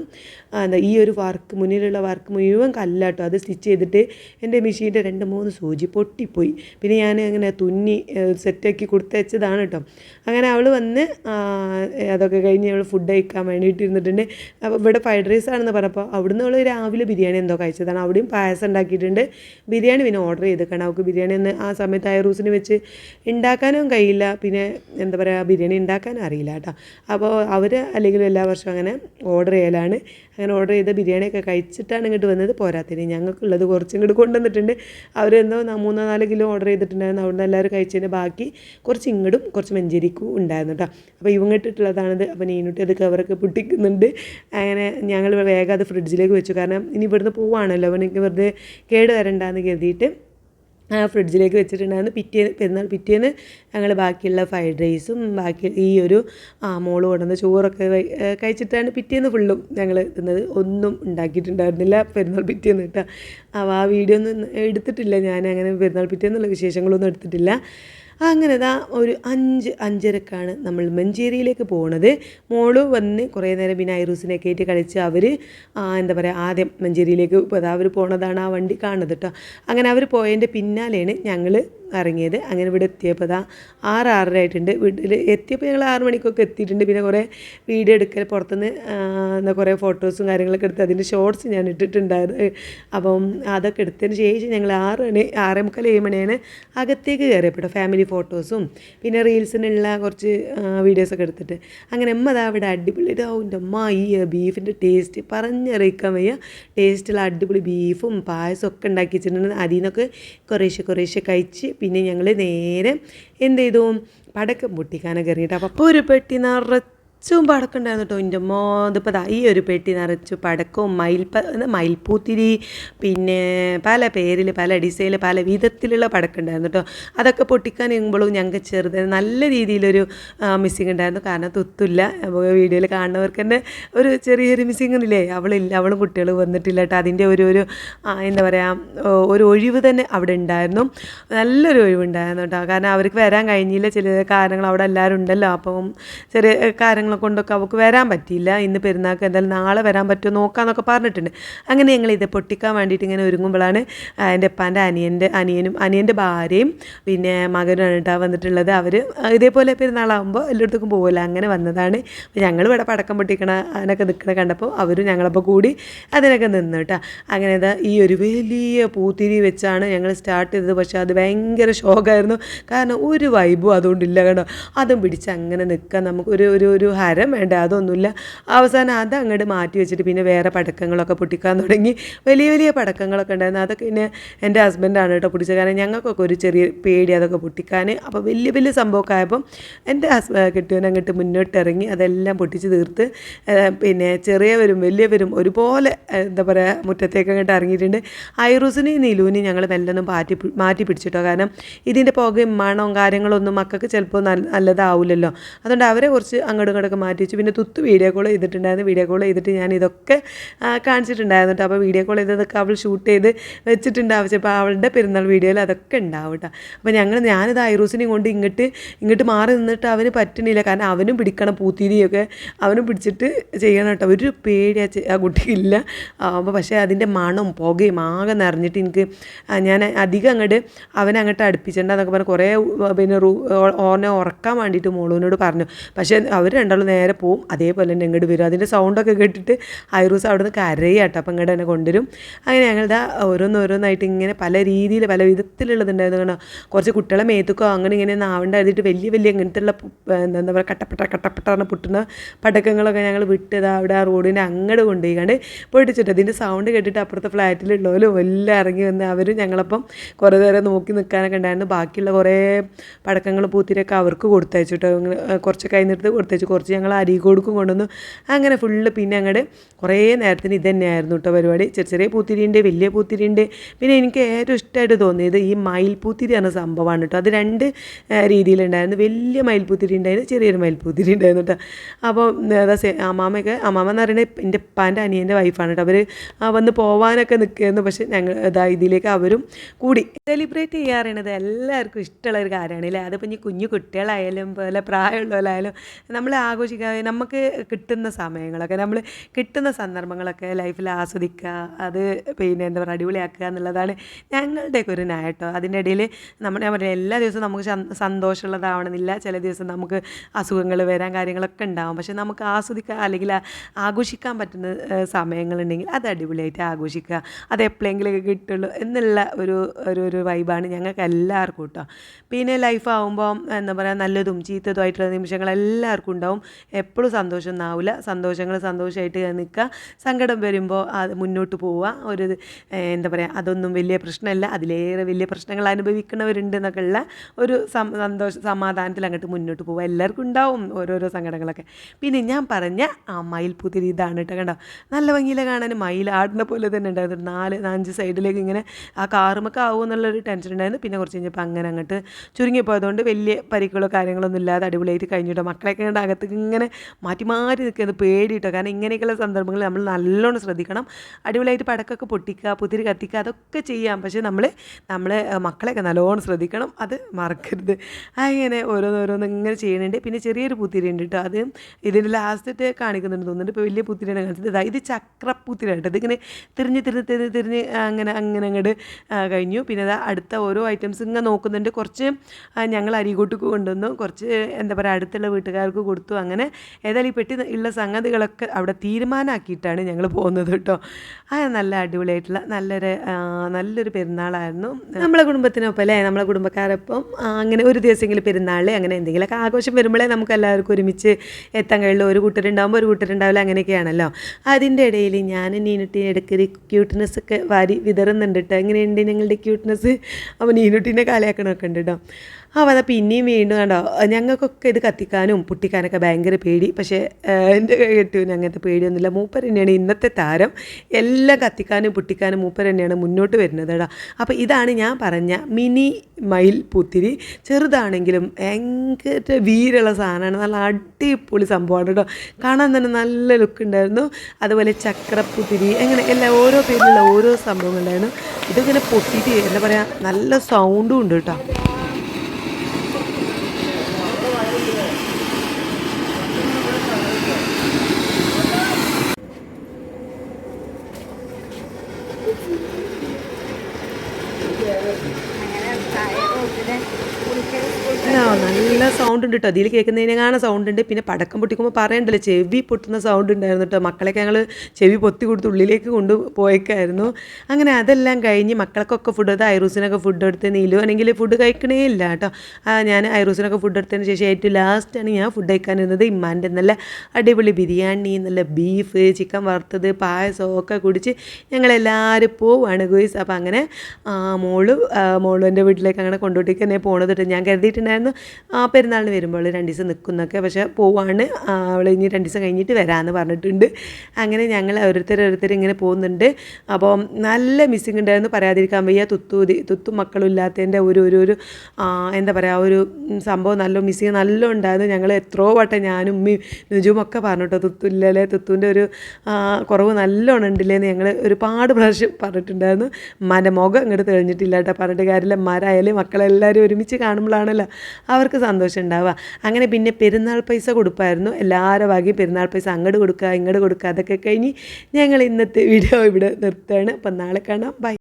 എന്താ ഈ ഒരു വർക്ക് മുന്നിലുള്ള വർക്ക് മുഴുവൻ കല്ലാട്ടോ. അത് സ്റ്റിച്ച് ചെയ്തിട്ട് എന്റെ മെഷീന്റെ രണ്ട് മൂന്ന് സൂചി പൊട്ടിപ്പോയി. പിന്നെ ഞാൻ അങ്ങനെ തുന്നി സെറ്റാക്കി കൊടുത്തയച്ചതാണ് കേട്ടോ. അങ്ങനെ അവൾ വന്ന് അതൊക്കെ കഴിഞ്ഞ് അവൾ ഫുഡ് കഴിക്കാൻ വേണ്ടിയിട്ട് ഇരുന്നിട്ടുണ്ട് അപ്പോൾ ഇവിടെ ഫ്രൈഡ് റൈസ് ആണെന്ന് പറഞ്ഞപ്പോൾ അവിടുന്ന് അവൾ രാവിലെ ബിരിയാണി എന്തോ കഴിച്ചതാണ്. അവിടെയും പായസം ഉണ്ടാക്കിയിട്ടുണ്ട്. ബിരിയാണി പിന്നെ ഓർഡർ ചെയ്തേക്കണം. അവൾക്ക് ബിരിയാണി ഒന്ന് ആ സമയത്ത് അയറൂസിന് വെച്ച് ഉണ്ടാക്കാനും കഴിയില്ല. പിന്നെ എന്താ പറയുക ബിരിയാണി ഉണ്ടാക്കാനും അറിയില്ല കേട്ടോ. അപ്പോൾ അവർ അല്ലെങ്കിൽ എല്ലാ വർഷവും അങ്ങനെ ഓർഡർ ചെയ്യലാണ്. അങ്ങനെ ഓർഡർ ചെയ്ത ബിരിയാണിയൊക്കെ കഴിച്ചിട്ടാണ് ഇങ്ങോട്ട് വന്നത്. പോരാത്തിന് ഞങ്ങൾക്കുള്ളത് കുറച്ചും ഇങ്ങോട്ട് കൊണ്ടുവന്നിട്ടുണ്ട്. അവരെന്തോ മൂന്നോ നാല് കിലോ ഓർഡർ ചെയ്തിട്ടുണ്ടായിരുന്നു. അവിടെ എല്ലാവരും കഴിച്ചതിന്റെ ബാക്കി കുറച്ച് ഇങ്ങോട്ടും കുറച്ച് മഞ്ചേരിക്കും ഉണ്ടായിരുന്നു കേട്ടോ. അപ്പോൾ ഇവങ്ങിട്ടിട്ടുള്ളതാണിത് അപ്പോൾ നീനുട്ടി അത് കവറൊക്കെ പൊട്ടിക്കുന്നുണ്ട്. അങ്ങനെ ഞങ്ങൾ വേഗം അത് ഫ്രിഡ്ജിലേക്ക് വെച്ചു. കാരണം ഇനി ഇവിടുന്ന് പോവാണല്ലോ. അവനക്ക് വെറുതെ വരണ്ടാന്ന് കരുതിയിട്ട് ഫ്രിഡ്ജിലേക്ക് വെച്ചിട്ടുണ്ടായിരുന്നു. പിറ്റേന്ന് പെരുന്നാൾ പിറ്റേന്ന് ഞങ്ങൾ ബാക്കിയുള്ള ഫ്രൈഡ് റൈസും ബാക്കി ഈ ഒരു മോൾ കൊണ്ടുവന്ന ചോറൊക്കെ കഴിച്ചിട്ടാണ് പിറ്റേന്ന് ഫുള്ളും ഞങ്ങൾ തിന്നത്. ഒന്നും ഉണ്ടാക്കിയിട്ടുണ്ടായിരുന്നില്ല പെരുന്നാൾ പിറ്റേന്ന് കേട്ടോ. അപ്പോൾ ആ വീഡിയോ ഒന്നും എടുത്തിട്ടില്ല. ഞാൻ അങ്ങനെ പെരുന്നാൾ പിറ്റേന്നുള്ള വിശേഷങ്ങളൊന്നും എടുത്തിട്ടില്ല. അങ്ങനെ ഇതാ ഒരു അഞ്ച് അഞ്ചരക്കാണ് നമ്മൾ മഞ്ചേരിയിലേക്ക് പോകുന്നത് മോൾ വന്ന് കുറേ നേരം പിന്നെ ഐറൂസിനെ കയറ്റി കളിച്ച് അവർ എന്താ പറയുക ആദ്യം മഞ്ചേരിയിലേക്ക് അവർ പോണതാണ് ആ വണ്ടി കാണുന്നത് കേട്ടോ അങ്ങനെ അവർ പോയതിന്റെ പിന്നാലെയാണ് ഞങ്ങൾ ഇറങ്ങിയത് അങ്ങനെ ഇവിടെ എത്തിയപ്പോൾ ദാ ആറ് ആറര ആയിട്ടുണ്ട്. വീട്ടിൽ എത്തിയപ്പോൾ ഞങ്ങൾ ആറ് മണിക്കൊക്കെ എത്തിയിട്ടുണ്ട്. പിന്നെ കുറേ വീഡിയോ എടുക്കൽ പുറത്തുനിന്ന് എന്താ കുറേ ഫോട്ടോസും കാര്യങ്ങളൊക്കെ എടുത്ത് അതിന്റെ ഷോർട്സ് ഞാൻ ഇട്ടിട്ടുണ്ടായിരുന്നു. അപ്പം അതൊക്കെ എടുത്തതിന് ശേഷം ഞങ്ങൾ ആറ് മണി ആറേ മുക്കാൽ ഏഴ് മണിയാണ് അകത്തേക്ക് കയറിയപ്പെട്ടു ഫാമിലി ഫോട്ടോസും പിന്നെ റീൽസിനുള്ള കുറച്ച് വീഡിയോസൊക്കെ എടുത്തിട്ട്. അങ്ങനെ അമ്മ അതാ അവിടെ അടിപൊളിയായിട്ട് ഓ എന്റെ അമ്മ ഈ ബീഫിന്റെ ടേസ്റ്റ് പറഞ്ഞറിയിക്കാൻ വയ്യ. ടേസ്റ്റുള്ള അടിപൊളി ബീഫും പായസമൊക്കെ ഉണ്ടാക്കി വെച്ചിട്ടുണ്ടെങ്കിൽ അതിൽ നിന്നൊക്കെ കുറേശ്ശെ കുറേശ്ശെ കഴിച്ച് പിന്നെ ഞങ്ങൾ നേരെ എന്ത് ചെയ്തു പടക്കം പൊട്ടിക്കാനൊക്കെ ഇറങ്ങിയിട്ട് അപ്പോൾ ഒരു പെട്ടി നിറച്ചും പടക്കം ഉണ്ടായിരുന്നു കേട്ടോ എന്റെ മോ ഈ ഒരു പെട്ടി നിറച്ചു പടക്കവും മയിൽപ്പ മയിൽപ്പൂത്തിരി പിന്നെ പല പേരിൽ പല ഡിസൈനിൽ പല വിധത്തിലുള്ള പടക്കം ഉണ്ടായിരുന്നു കേട്ടോ അതൊക്കെ പൊട്ടിക്കാൻ ഇങ്ങുമ്പോഴും ഞങ്ങൾക്ക് ചെറുത് നല്ല രീതിയിലൊരു മിസ്സിങ് ഉണ്ടായിരുന്നു. കാരണം തുത്തില്ല. വീഡിയോയിൽ കാണുന്നവർക്ക് തന്നെ ഒരു ചെറിയൊരു മിസ്സിങ് ഇല്ലേ? അവളില്ല. അവളും കുട്ടികൾ വന്നിട്ടില്ല കേട്ടോ അതിന്റെ ഒരു ഒരു എന്താ പറയുക ഒരു ഒഴിവ് തന്നെ അവിടെ ഉണ്ടായിരുന്നു. നല്ലൊരു ഒഴിവുണ്ടായിരുന്നു കേട്ടോ കാരണം അവർക്ക് വരാൻ കഴിഞ്ഞില്ല. ചില കാരണങ്ങൾ അവിടെ എല്ലാവരും ഉണ്ടല്ലോ. അപ്പം ചെറിയ കാര്യങ്ങൾ കൊണ്ടൊക്കെ അവൾക്ക് വരാൻ പറ്റിയില്ല. ഇന്ന് പെരുന്നാൾക്ക് എന്തായാലും നാളെ വരാൻ പറ്റുമോ നോക്കാമെന്നൊക്കെ പറഞ്ഞിട്ടുണ്ട്. അങ്ങനെ ഞങ്ങൾ ഇത് പൊട്ടിക്കാൻ വേണ്ടിയിട്ട് ഇങ്ങനെ ഒരുങ്ങുമ്പോഴാണ് എന്റെ ഉപ്പാന്റെ അനിയന്റെ അനിയനും അനിയന്റെ ഭാര്യയും പിന്നെ മകനാണ് കേട്ടോ വന്നിട്ടുള്ളത്. അവർ ഇതേപോലെ പെരുന്നാളാകുമ്പോൾ എല്ലായിടത്തേക്കും പോകില്ല അങ്ങനെ വന്നതാണ്. ഞങ്ങൾ ഇവിടെ പടക്കം പൊട്ടിക്കണ അതിനൊക്കെ നിൽക്കണ കണ്ടപ്പോൾ അവരും ഞങ്ങളപ്പോൾ കൂടി അതിനൊക്കെ നിന്ന് കേട്ടോ. അങ്ങനെ ഈ ഒരു വലിയ പൂത്തിരി വെച്ചാണ് ഞങ്ങൾ സ്റ്റാർട്ട് ചെയ്തത്. പക്ഷേ അത് ഭയങ്കര ഷോക്കായിരുന്നു കാരണം ഒരു വൈബും അതുകൊണ്ടില്ല കേട്ടോ. അതും പിടിച്ച് അങ്ങനെ നിൽക്കാൻ നമുക്ക് ഒരു ഒരു ഒരു ഹരം വേണ്ട അതൊന്നുമില്ല. അവസാനം അത് അങ്ങോട്ട് മാറ്റി വെച്ചിട്ട് പിന്നെ വേറെ പടക്കങ്ങളൊക്കെ പൊട്ടിക്കാൻ തുടങ്ങി. വലിയ വലിയ പടക്കങ്ങളൊക്കെ ഉണ്ടായിരുന്നു. അതൊക്കെ പിന്നെ എന്റെ ഹസ്ബൻഡാണ് കേട്ടോ പൊട്ടിച്ചത് കാരണം ഞങ്ങൾക്കൊക്കെ ഒരു ചെറിയ പേടി അതൊക്കെ പൊട്ടിക്കാൻ. അപ്പോൾ വലിയ വലിയ സംഭവമൊക്കെ ആയപ്പം എന്റെ ഹസ് കെട്ടിയവൻ അങ്ങോട്ട് മുന്നോട്ട് ഇറങ്ങി അതെല്ലാം പൊട്ടിച്ച് തീർത്ത് പിന്നെ ചെറിയവരും വലിയവരും ഒരുപോലെ എന്താ പറയുക മുറ്റത്തേക്ക് അങ്ങോട്ട് ഇറങ്ങിയിട്ടുണ്ട്. ഐറൂസിനെയും നീലൂനെയും ഞങ്ങൾ മെല്ലൊന്നും മാറ്റി മാറ്റി പിടിച്ചിട്ടോ. കാരണം ഇതിന്റെ പുകയും മണവും കാര്യങ്ങളൊന്നും മക്കൾക്ക് ചിലപ്പോൾ നല്ല നല്ലതാവില്ലല്ലോ. അതുകൊണ്ട് അവരെ കുറച്ച് അങ്ങോട്ടും മാറ്റി വെച്ചു. പിന്നെ തുത്ത് വീഡിയോ കോൾ ചെയ്തിട്ടുണ്ടായിരുന്നു. വീഡിയോ കോൾ ചെയ്തിട്ട് ഞാൻ ഇതൊക്കെ കാണിച്ചിട്ടുണ്ടായിരുന്നു. കേട്ടോ അപ്പോൾ വീഡിയോ കോൾ ചെയ്തതൊക്കെ അവൾ ഷൂട്ട് ചെയ്ത് വെച്ചിട്ടുണ്ടാവും അപ്പോൾ അവളുടെ പെരുന്നാൾ വീഡിയോയിൽ അതൊക്കെ ഉണ്ടാവും കേട്ടോ അപ്പോൾ ഞങ്ങൾ ഞാനിത് ഐറൂസിനെയും കൊണ്ട് ഇങ്ങോട്ട് ഇങ്ങോട്ട് മാറി നിന്നിട്ട് അവന് പറ്റണില്ല. കാരണം അവനും പിടിക്കണം പൂത്തിരിയൊക്കെ അവനും പിടിച്ചിട്ട് ചെയ്യണം കേട്ടോ ഒരു പേടി ആ കുട്ടിക്കില്ല അപ്പോൾ പക്ഷേ അതിന്റെ മണം പുകയും ആകെ നിറഞ്ഞിട്ട് എനിക്ക് ഞാൻ അധികം അങ്ങോട്ട് അവനെ അങ്ങോട്ട് അടുപ്പിച്ചിട്ടുണ്ടെന്നൊക്കെ പറഞ്ഞ് കുറേ പിന്നെ ഓനെ ഉറക്കാൻ വേണ്ടിയിട്ട് മോളുവിനോട് പറഞ്ഞു. പക്ഷേ അവർ രണ്ടാളും നേരെ പോവും. അതേപോലെ തന്നെ ഇങ്ങോട്ട് വരും. അതിന്റെ സൗണ്ടൊക്കെ കേട്ടിട്ട് ഐറൂസ് അവിടെ നിന്ന് കരയാട്ടോ. അപ്പം ഇങ്ങോട്ട് തന്നെ കൊണ്ടുവരും. അങ്ങനെ ഞങ്ങളുടെ ഓരോന്നോരോന്നായിട്ട് ഇങ്ങനെ പല രീതിയിൽ പല വിധത്തിലുള്ളതുണ്ടായിരുന്നു. കാരണം കുറച്ച് കുട്ടികളെ മേത്തുക്കോ അങ്ങനെ ഇങ്ങനെ നാവണ്ട എഴുതിയിട്ട് വലിയ വലിയ ഇങ്ങനത്തെ ഉള്ള എന്താ പറയുക കട്ടപ്പെട്ട കട്ടപ്പെട്ടാണ് പുട്ടുന്ന പടക്കങ്ങളൊക്കെ ഞങ്ങൾ വിട്ടത് അവിടെ ആ റോഡിന്റെ അങ്ങോട്ട് കൊണ്ടുപോയി കണ്ട് പൊട്ടിച്ചിട്ട് അതിന്റെ സൗണ്ട് കേട്ടിട്ട് അപ്പുറത്തെ ഫ്ലാറ്റിലുള്ളവരും എല്ലാം ഇറങ്ങി വന്ന് അവരും ഞങ്ങളപ്പം കുറേ നേരം നോക്കി നിൽക്കാനൊക്കെ ഉണ്ടായിരുന്നു ബാക്കിയുള്ള കുറേ പടക്കങ്ങൾ പൂത്തിരിയൊക്കെ അവർക്ക് കൊടുത്തയച്ചു കേട്ടോ കുറച്ച് കൈ കഴിഞ്ഞിട്ട് കൊടുത്തയച്ചു കുറച്ച് ഞങ്ങൾ കൊടുക്കും കൊണ്ടുവന്നു. അങ്ങനെ ഫുള്ള് പിന്നെ അങ്ങോട്ട് കുറേ നേരത്തിന് ഇത് തന്നെയായിരുന്നു കേട്ടോ പരിപാടി. ചെറിയ ചെറിയ പൂത്തിരിയുണ്ട് വലിയ പൂത്തിരിയുണ്ട്. പിന്നെ എനിക്ക് ഏറ്റവും ഇഷ്ടമായിട്ട് തോന്നിയത് ഈ മയിൽപൂത്തിരി എന്ന സംഭവമാണ് കേട്ടോ അത് രണ്ട് രീതിയിലുണ്ടായിരുന്നു. വലിയ മയിൽപൂത്തിരി ഉണ്ടായിരുന്നു ചെറിയൊരു മയിൽപൂത്തിരി ഉണ്ടായിരുന്നു കേട്ടോ അപ്പോൾ സേ അമ്മാമയൊക്കെ അമ്മാമ എന്ന് പറയുന്നത് എന്റെ ഉപ്പാന്റെ അനിയന്റെ വൈഫാണ് കേട്ടോ അവർ വന്ന് പോകാനൊക്കെ നിൽക്കുന്നു പക്ഷേ ഞങ്ങൾ ഇതാ ഇതിലേക്ക് അവരും കൂടി. സെലിബ്രേറ്റ് ചെയ്യാറുള്ളത് എല്ലാവർക്കും ഇഷ്ടമുള്ള ഒരു കാര്യമാണ് അല്ലേ? അതിപ്പോൾ ഇനി കുഞ്ഞു കുട്ടികളായാലും പോലെ പ്രായമുള്ളവരായാലും നമ്മൾ ആഘോഷിക്കുക നമുക്ക് കിട്ടുന്ന സമയങ്ങളൊക്കെ നമ്മൾ കിട്ടുന്ന സന്ദർഭങ്ങളൊക്കെ ലൈഫിൽ ആസ്വദിക്കുക അത് പിന്നെ എന്താ പറയുക അടിപൊളിയാക്കുക എന്നുള്ളതാണ് ഞങ്ങളുടെയൊക്കെ ഒരു നായട്ടോ അതിന്റെ ഇടയിൽ നമ്മൾ ഞാൻ പറയാം എല്ലാ ദിവസവും നമുക്ക് സന്- സന്തോഷമുള്ളതാവണമെന്നില്ല. ചില ദിവസം നമുക്ക് അസുഖങ്ങൾ വരാൻ കാര്യങ്ങളൊക്കെ ഉണ്ടാവും. പക്ഷെ നമുക്ക് ആസ്വദിക്കുക അല്ലെങ്കിൽ ആഘോഷിക്കാൻ പറ്റുന്ന സമയങ്ങളുണ്ടെങ്കിൽ അത് അടിപൊളിയായിട്ട് ആഘോഷിക്കുക. അത് എപ്പോഴെങ്കിലും കിട്ടുള്ളൂ എന്നുള്ള ഒരു ഒരു ഒരു വൈബാണ് ഞങ്ങൾക്ക് എല്ലാവർക്കും കേട്ടോ. പിന്നെ ലൈഫ് ആവുമ്പം എന്താ പറയുക നല്ലതും ചീത്തതും ആയിട്ടുള്ള നിമിഷങ്ങൾ എല്ലാവർക്കും ഉണ്ടാവും. എപ്പോഴും സന്തോഷം ഒന്നാവില്ല സന്തോഷങ്ങൾ സന്തോഷമായിട്ട് നിൽക്കുക സങ്കടം വരുമ്പോൾ അത് മുന്നോട്ട് പോവുക ഒരു എന്താ പറയുക അതൊന്നും വലിയ പ്രശ്നമല്ല അതിലേറെ വലിയ പ്രശ്നങ്ങൾ അനുഭവിക്കുന്നവരുണ്ട് എന്നൊക്കെ ഉള്ള ഒരു സന്തോഷ സമാധാനത്തിൽ അങ്ങോട്ട് മുന്നോട്ട് പോവുക എല്ലാവർക്കും ഉണ്ടാവും ഓരോരോ സങ്കടങ്ങളൊക്കെ. പിന്നെ ഞാൻ പറഞ്ഞ ആ മയിൽ പുതിരി ഇതാണ് കേട്ടോ കണ്ടോ? നല്ല ഭംഗിയിൽ കാണാൻ മയിൽ ആടുന്ന പോലെ തന്നെ ഉണ്ടായിരുന്നു. നാല് അഞ്ച് സൈഡിലേക്ക് ഇങ്ങനെ ആ കാറുമൊക്കെ ആവും എന്നുള്ളൊരു ടെൻഷൻ ഉണ്ടായിരുന്നു. പിന്നെ കുറച്ച് കഴിഞ്ഞപ്പോൾ അങ്ങനെ അങ്ങോട്ട് ചുരുങ്ങിപ്പോയതുകൊണ്ട് വലിയ പരിക്കുകളോ കാര്യങ്ങളൊന്നും ഇല്ലാതെ അടിപൊളിയായിട്ട് കഴിഞ്ഞിട്ടോ മക്കളൊക്കെ അകത്ത് ഇങ്ങനെ മാറ്റി മാറ്റി നിൽക്കുന്നത് പേടിയിട്ടോ? കാരണം ഇങ്ങനെയൊക്കെയുള്ള സന്ദർഭങ്ങളിൽ നമ്മൾ നല്ലോണം ശ്രദ്ധിക്കണം. അടിപൊളിയായിട്ട് പടക്കൊക്കെ പൊട്ടിക്കുക പുതിരി കത്തിക്കുക അതൊക്കെ ചെയ്യാം. പക്ഷേ നമ്മൾ നമ്മളെ മക്കളെയൊക്കെ നല്ലോണം ശ്രദ്ധിക്കണം. അത് മറക്കരുത്. അങ്ങനെ ഓരോന്നോരോന്ന് ഇങ്ങനെ ചെയ്യുന്നുണ്ട് പിന്നെ ചെറിയൊരു പുത്തിരി ഉണ്ട് കേട്ടോ അത് ഇതിന്റെ ലാസ്റ്റത്തെ കാണിക്കുന്നുണ്ട് തോന്നുന്നുണ്ട്. ഇപ്പോൾ വലിയ പുത്തിരിയാണ് കാണിച്ചത്. ഇതാ ഇത് ചക്രപ്പുത്തിരി കേട്ടോ ഇതിങ്ങനെ തിരിഞ്ഞ് തിരിഞ്ഞ് തിരിഞ്ഞ് തിരിഞ്ഞ് അങ്ങനെ അങ്ങനെ അങ്ങോട്ട് കഴിഞ്ഞു. പിന്നെ അതാ അടുത്ത ഓരോ ഐറ്റംസ് ഇങ്ങനെ നോക്കുന്നുണ്ട്. കുറച്ച് ഞങ്ങൾ അരികൂട്ടുക്ക് കൊണ്ടുവന്നു. കുറച്ച് എന്താ പറയുക അടുത്തുള്ള വീട്ടുകാർക്ക് കൊടുത്തു. അങ്ങനെ ഏതായാലും ഈ പെട്ടി ഉള്ള സംഗതികളൊക്കെ അവിടെ തീരുമാനമാക്കിയിട്ടാണ് ഞങ്ങൾ പോകുന്നത് കേട്ടോ. ആ നല്ല അടിപൊളിയായിട്ടുള്ള നല്ലൊരു നല്ലൊരു പെരുന്നാളായിരുന്നു. നമ്മളെ കുടുംബത്തിനൊപ്പം അല്ലേ? നമ്മളെ കുടുംബക്കാരൊപ്പം അങ്ങനെ ഒരു ദിവസമെങ്കിലും പെരുന്നാൾ അങ്ങനെ എന്തെങ്കിലുമൊക്കെ ആഘോഷം വരുമ്പോഴേ നമുക്ക് എല്ലാവർക്കും ഒരുമിച്ച് എത്താൻ കഴിയുള്ളൂ. ഒരു കൂട്ടരുണ്ടാകുമ്പോൾ ഒരു കൂട്ടരുണ്ടാവില്ല അങ്ങനെയൊക്കെയാണല്ലോ. അതിന്റെ ഇടയിൽ ഞാൻ നീനുട്ടി ഇടയ്ക്ക് ക്യൂട്ട്നെസ് ഒക്കെ വാരി വിതറുന്നുണ്ട് കേട്ടോ. എങ്ങനെയുണ്ട് ഞങ്ങളുടെ ക്യൂട്ട്നെസ് അപ്പോൾ നീനുട്ടീനെ കളിയാക്കണമൊക്കെ ഉണ്ട് കേട്ടോ. അതാ പിന്നെയും വീണ്ടും കണ്ടോ? ഞങ്ങൾക്കൊക്കെ ഇത് കത്തിക്കാനും പൊട്ടിക്കാനൊക്കെ ഭയങ്കര പേടി. പക്ഷേ എന്റെ കെട്ടുവിന് അങ്ങനത്തെ പേടിയൊന്നുമില്ല. മൂപ്പർ തന്നെയാണ് ഇന്നത്തെ താരം. എല്ലാം കത്തിക്കാനും പൊട്ടിക്കാനും മൂപ്പർ തന്നെയാണ് മുന്നോട്ട് വരുന്നത് കേട്ടോ. അപ്പോൾ ഇതാണ് ഞാൻ പറഞ്ഞ മിനി മയിൽ പൂത്തിരി. ചെറുതാണെങ്കിലും ഭയങ്കര വീരുള്ള സാധനമാണ്. നല്ല അടിപൊളി സംഭവമാണ് കേട്ടോ. കാണാൻ തന്നെ നല്ല ലുക്ക് ഉണ്ടായിരുന്നു. അതുപോലെ ചക്രപ്പുത്തിരി അങ്ങനെ എല്ലാ ഓരോ പേരിലുള്ള ഓരോ സംഭവങ്ങളുണ്ടായിരുന്നു. ഇതിങ്ങനെ പൊട്ടിയിട്ട് എന്താ പറയുക നല്ല സൗണ്ടും ഉണ്ട് കേട്ടോ ആ, നല്ല സൗണ്ട് കേട്ടോ അതിൽ കേൾക്കുന്നതിനെക്കാണ് സൗണ്ട് ഉണ്ട്. പിന്നെ പടക്കം പൊട്ടിക്കുമ്പോൾ പറയണ്ടല്ലോ ചെവി പൊട്ടുന്ന സൗണ്ട് ഉണ്ടായിരുന്നു കേട്ടോ മക്കളൊക്കെ ഞങ്ങൾ ചെവി പൊത്തി കൊടുത്ത് ഉള്ളിലേക്ക് കൊണ്ട് പോയേക്കായിരുന്നു. അങ്ങനെ അതെല്ലാം കഴിഞ്ഞ് മക്കൾക്കൊക്കെ ഫുഡ് എടുത്ത് ഐറൂസിനൊക്കെ ഫുഡ് എടുത്ത് നീലു ആണെങ്കിൽ ഫുഡ് കഴിക്കണേ ഇല്ല കേട്ടോ ഞാൻ ഐറൂസിനൊക്കെ ഫുഡ് എടുത്തതിന് ശേഷം ഏറ്റവും ലാസ്റ്റാണ് ഞാൻ ഫുഡ് കഴിക്കാനിരുന്നത് ഇമ്മാന്റെ നല്ല അടിപൊളി ബിരിയാണി നല്ല ബീഫ് ചിക്കൻ വറുത്തത് പായസം ഒക്കെ കുടിച്ച് ഞങ്ങളെല്ലാവരും പോവാണ് ഗോയ്സ്. അപ്പോൾ അങ്ങനെ മോൾ മോളും എന്റെ വീട്ടിലേക്ക് അങ്ങനെ കൊണ്ടുപോയിട്ട് തന്നെ പോണത് ഞാൻ കരുതിയിട്ടുണ്ടായിരുന്നു പെരുന്നാളിന് വരുമ്പോൾ രണ്ട് ദിവസം നിൽക്കുന്നൊക്കെ പക്ഷേ പോവാണ്. അവൾ ഇനി രണ്ട് ദിവസം കഴിഞ്ഞിട്ട് വരാമെന്ന് പറഞ്ഞിട്ടുണ്ട്. അങ്ങനെ ഞങ്ങൾ ഓരോരുത്തർ ഇങ്ങനെ പോകുന്നുണ്ട്. അപ്പോൾ നല്ല മിസ്സിങ് ഉണ്ടായിരുന്നു. പറയാതിരിക്കാൻ വയ്യ. തുത്തു തുത്തു മക്കളും ഇല്ലാത്തതിന്റെ ഒരു ഒരു ഒരു എന്താ പറയുക ഒരു സംഭവം നല്ല മിസ്സിങ് നല്ല ഉണ്ടായിരുന്നു. ഞങ്ങൾ എത്രയോ വട്ടം ഞാനും ഉമ്മയും നുജുവും ഒക്കെ പറഞ്ഞു കേട്ടോ തുത്തു ഇല്ലല്ലേ തുത്തുവിന്റെ ഒരു കുറവ് നല്ലോണം ഉണ്ടില്ലേ എന്ന് ഞങ്ങൾ ഒരുപാട് പ്രാവശ്യം പറഞ്ഞിട്ടുണ്ടായിരുന്നു. ഉമ്മാന്റെ മുഖം ഇങ്ങോട്ട് തെളിഞ്ഞിട്ടില്ല കേട്ടോ പറഞ്ഞിട്ട് കാര്യമില്ല. ഉമ്മാരായാലും മക്കളെല്ലാവരും ഒരുമിച്ച് കാണുമ്പോഴാണല്ലോ അവർക്ക് സന്തോഷം ഉണ്ടാവുക. അങ്ങനെ പിന്നെ പെരുന്നാൾ പൈസ കൊടുപ്പായിരുന്നു. എല്ലാവരും വകയും പെരുന്നാൾ പൈസ അങ്ങോട്ട് കൊടുക്കുക ഇങ്ങോട്ട് കൊടുക്കുക അതൊക്കെ കഴിഞ്ഞ് ഞങ്ങൾ ഇന്നത്തെ വീഡിയോ ഇവിടെ നിർത്തുകയാണ്. അപ്പം നാളെ കാണാം. ബൈ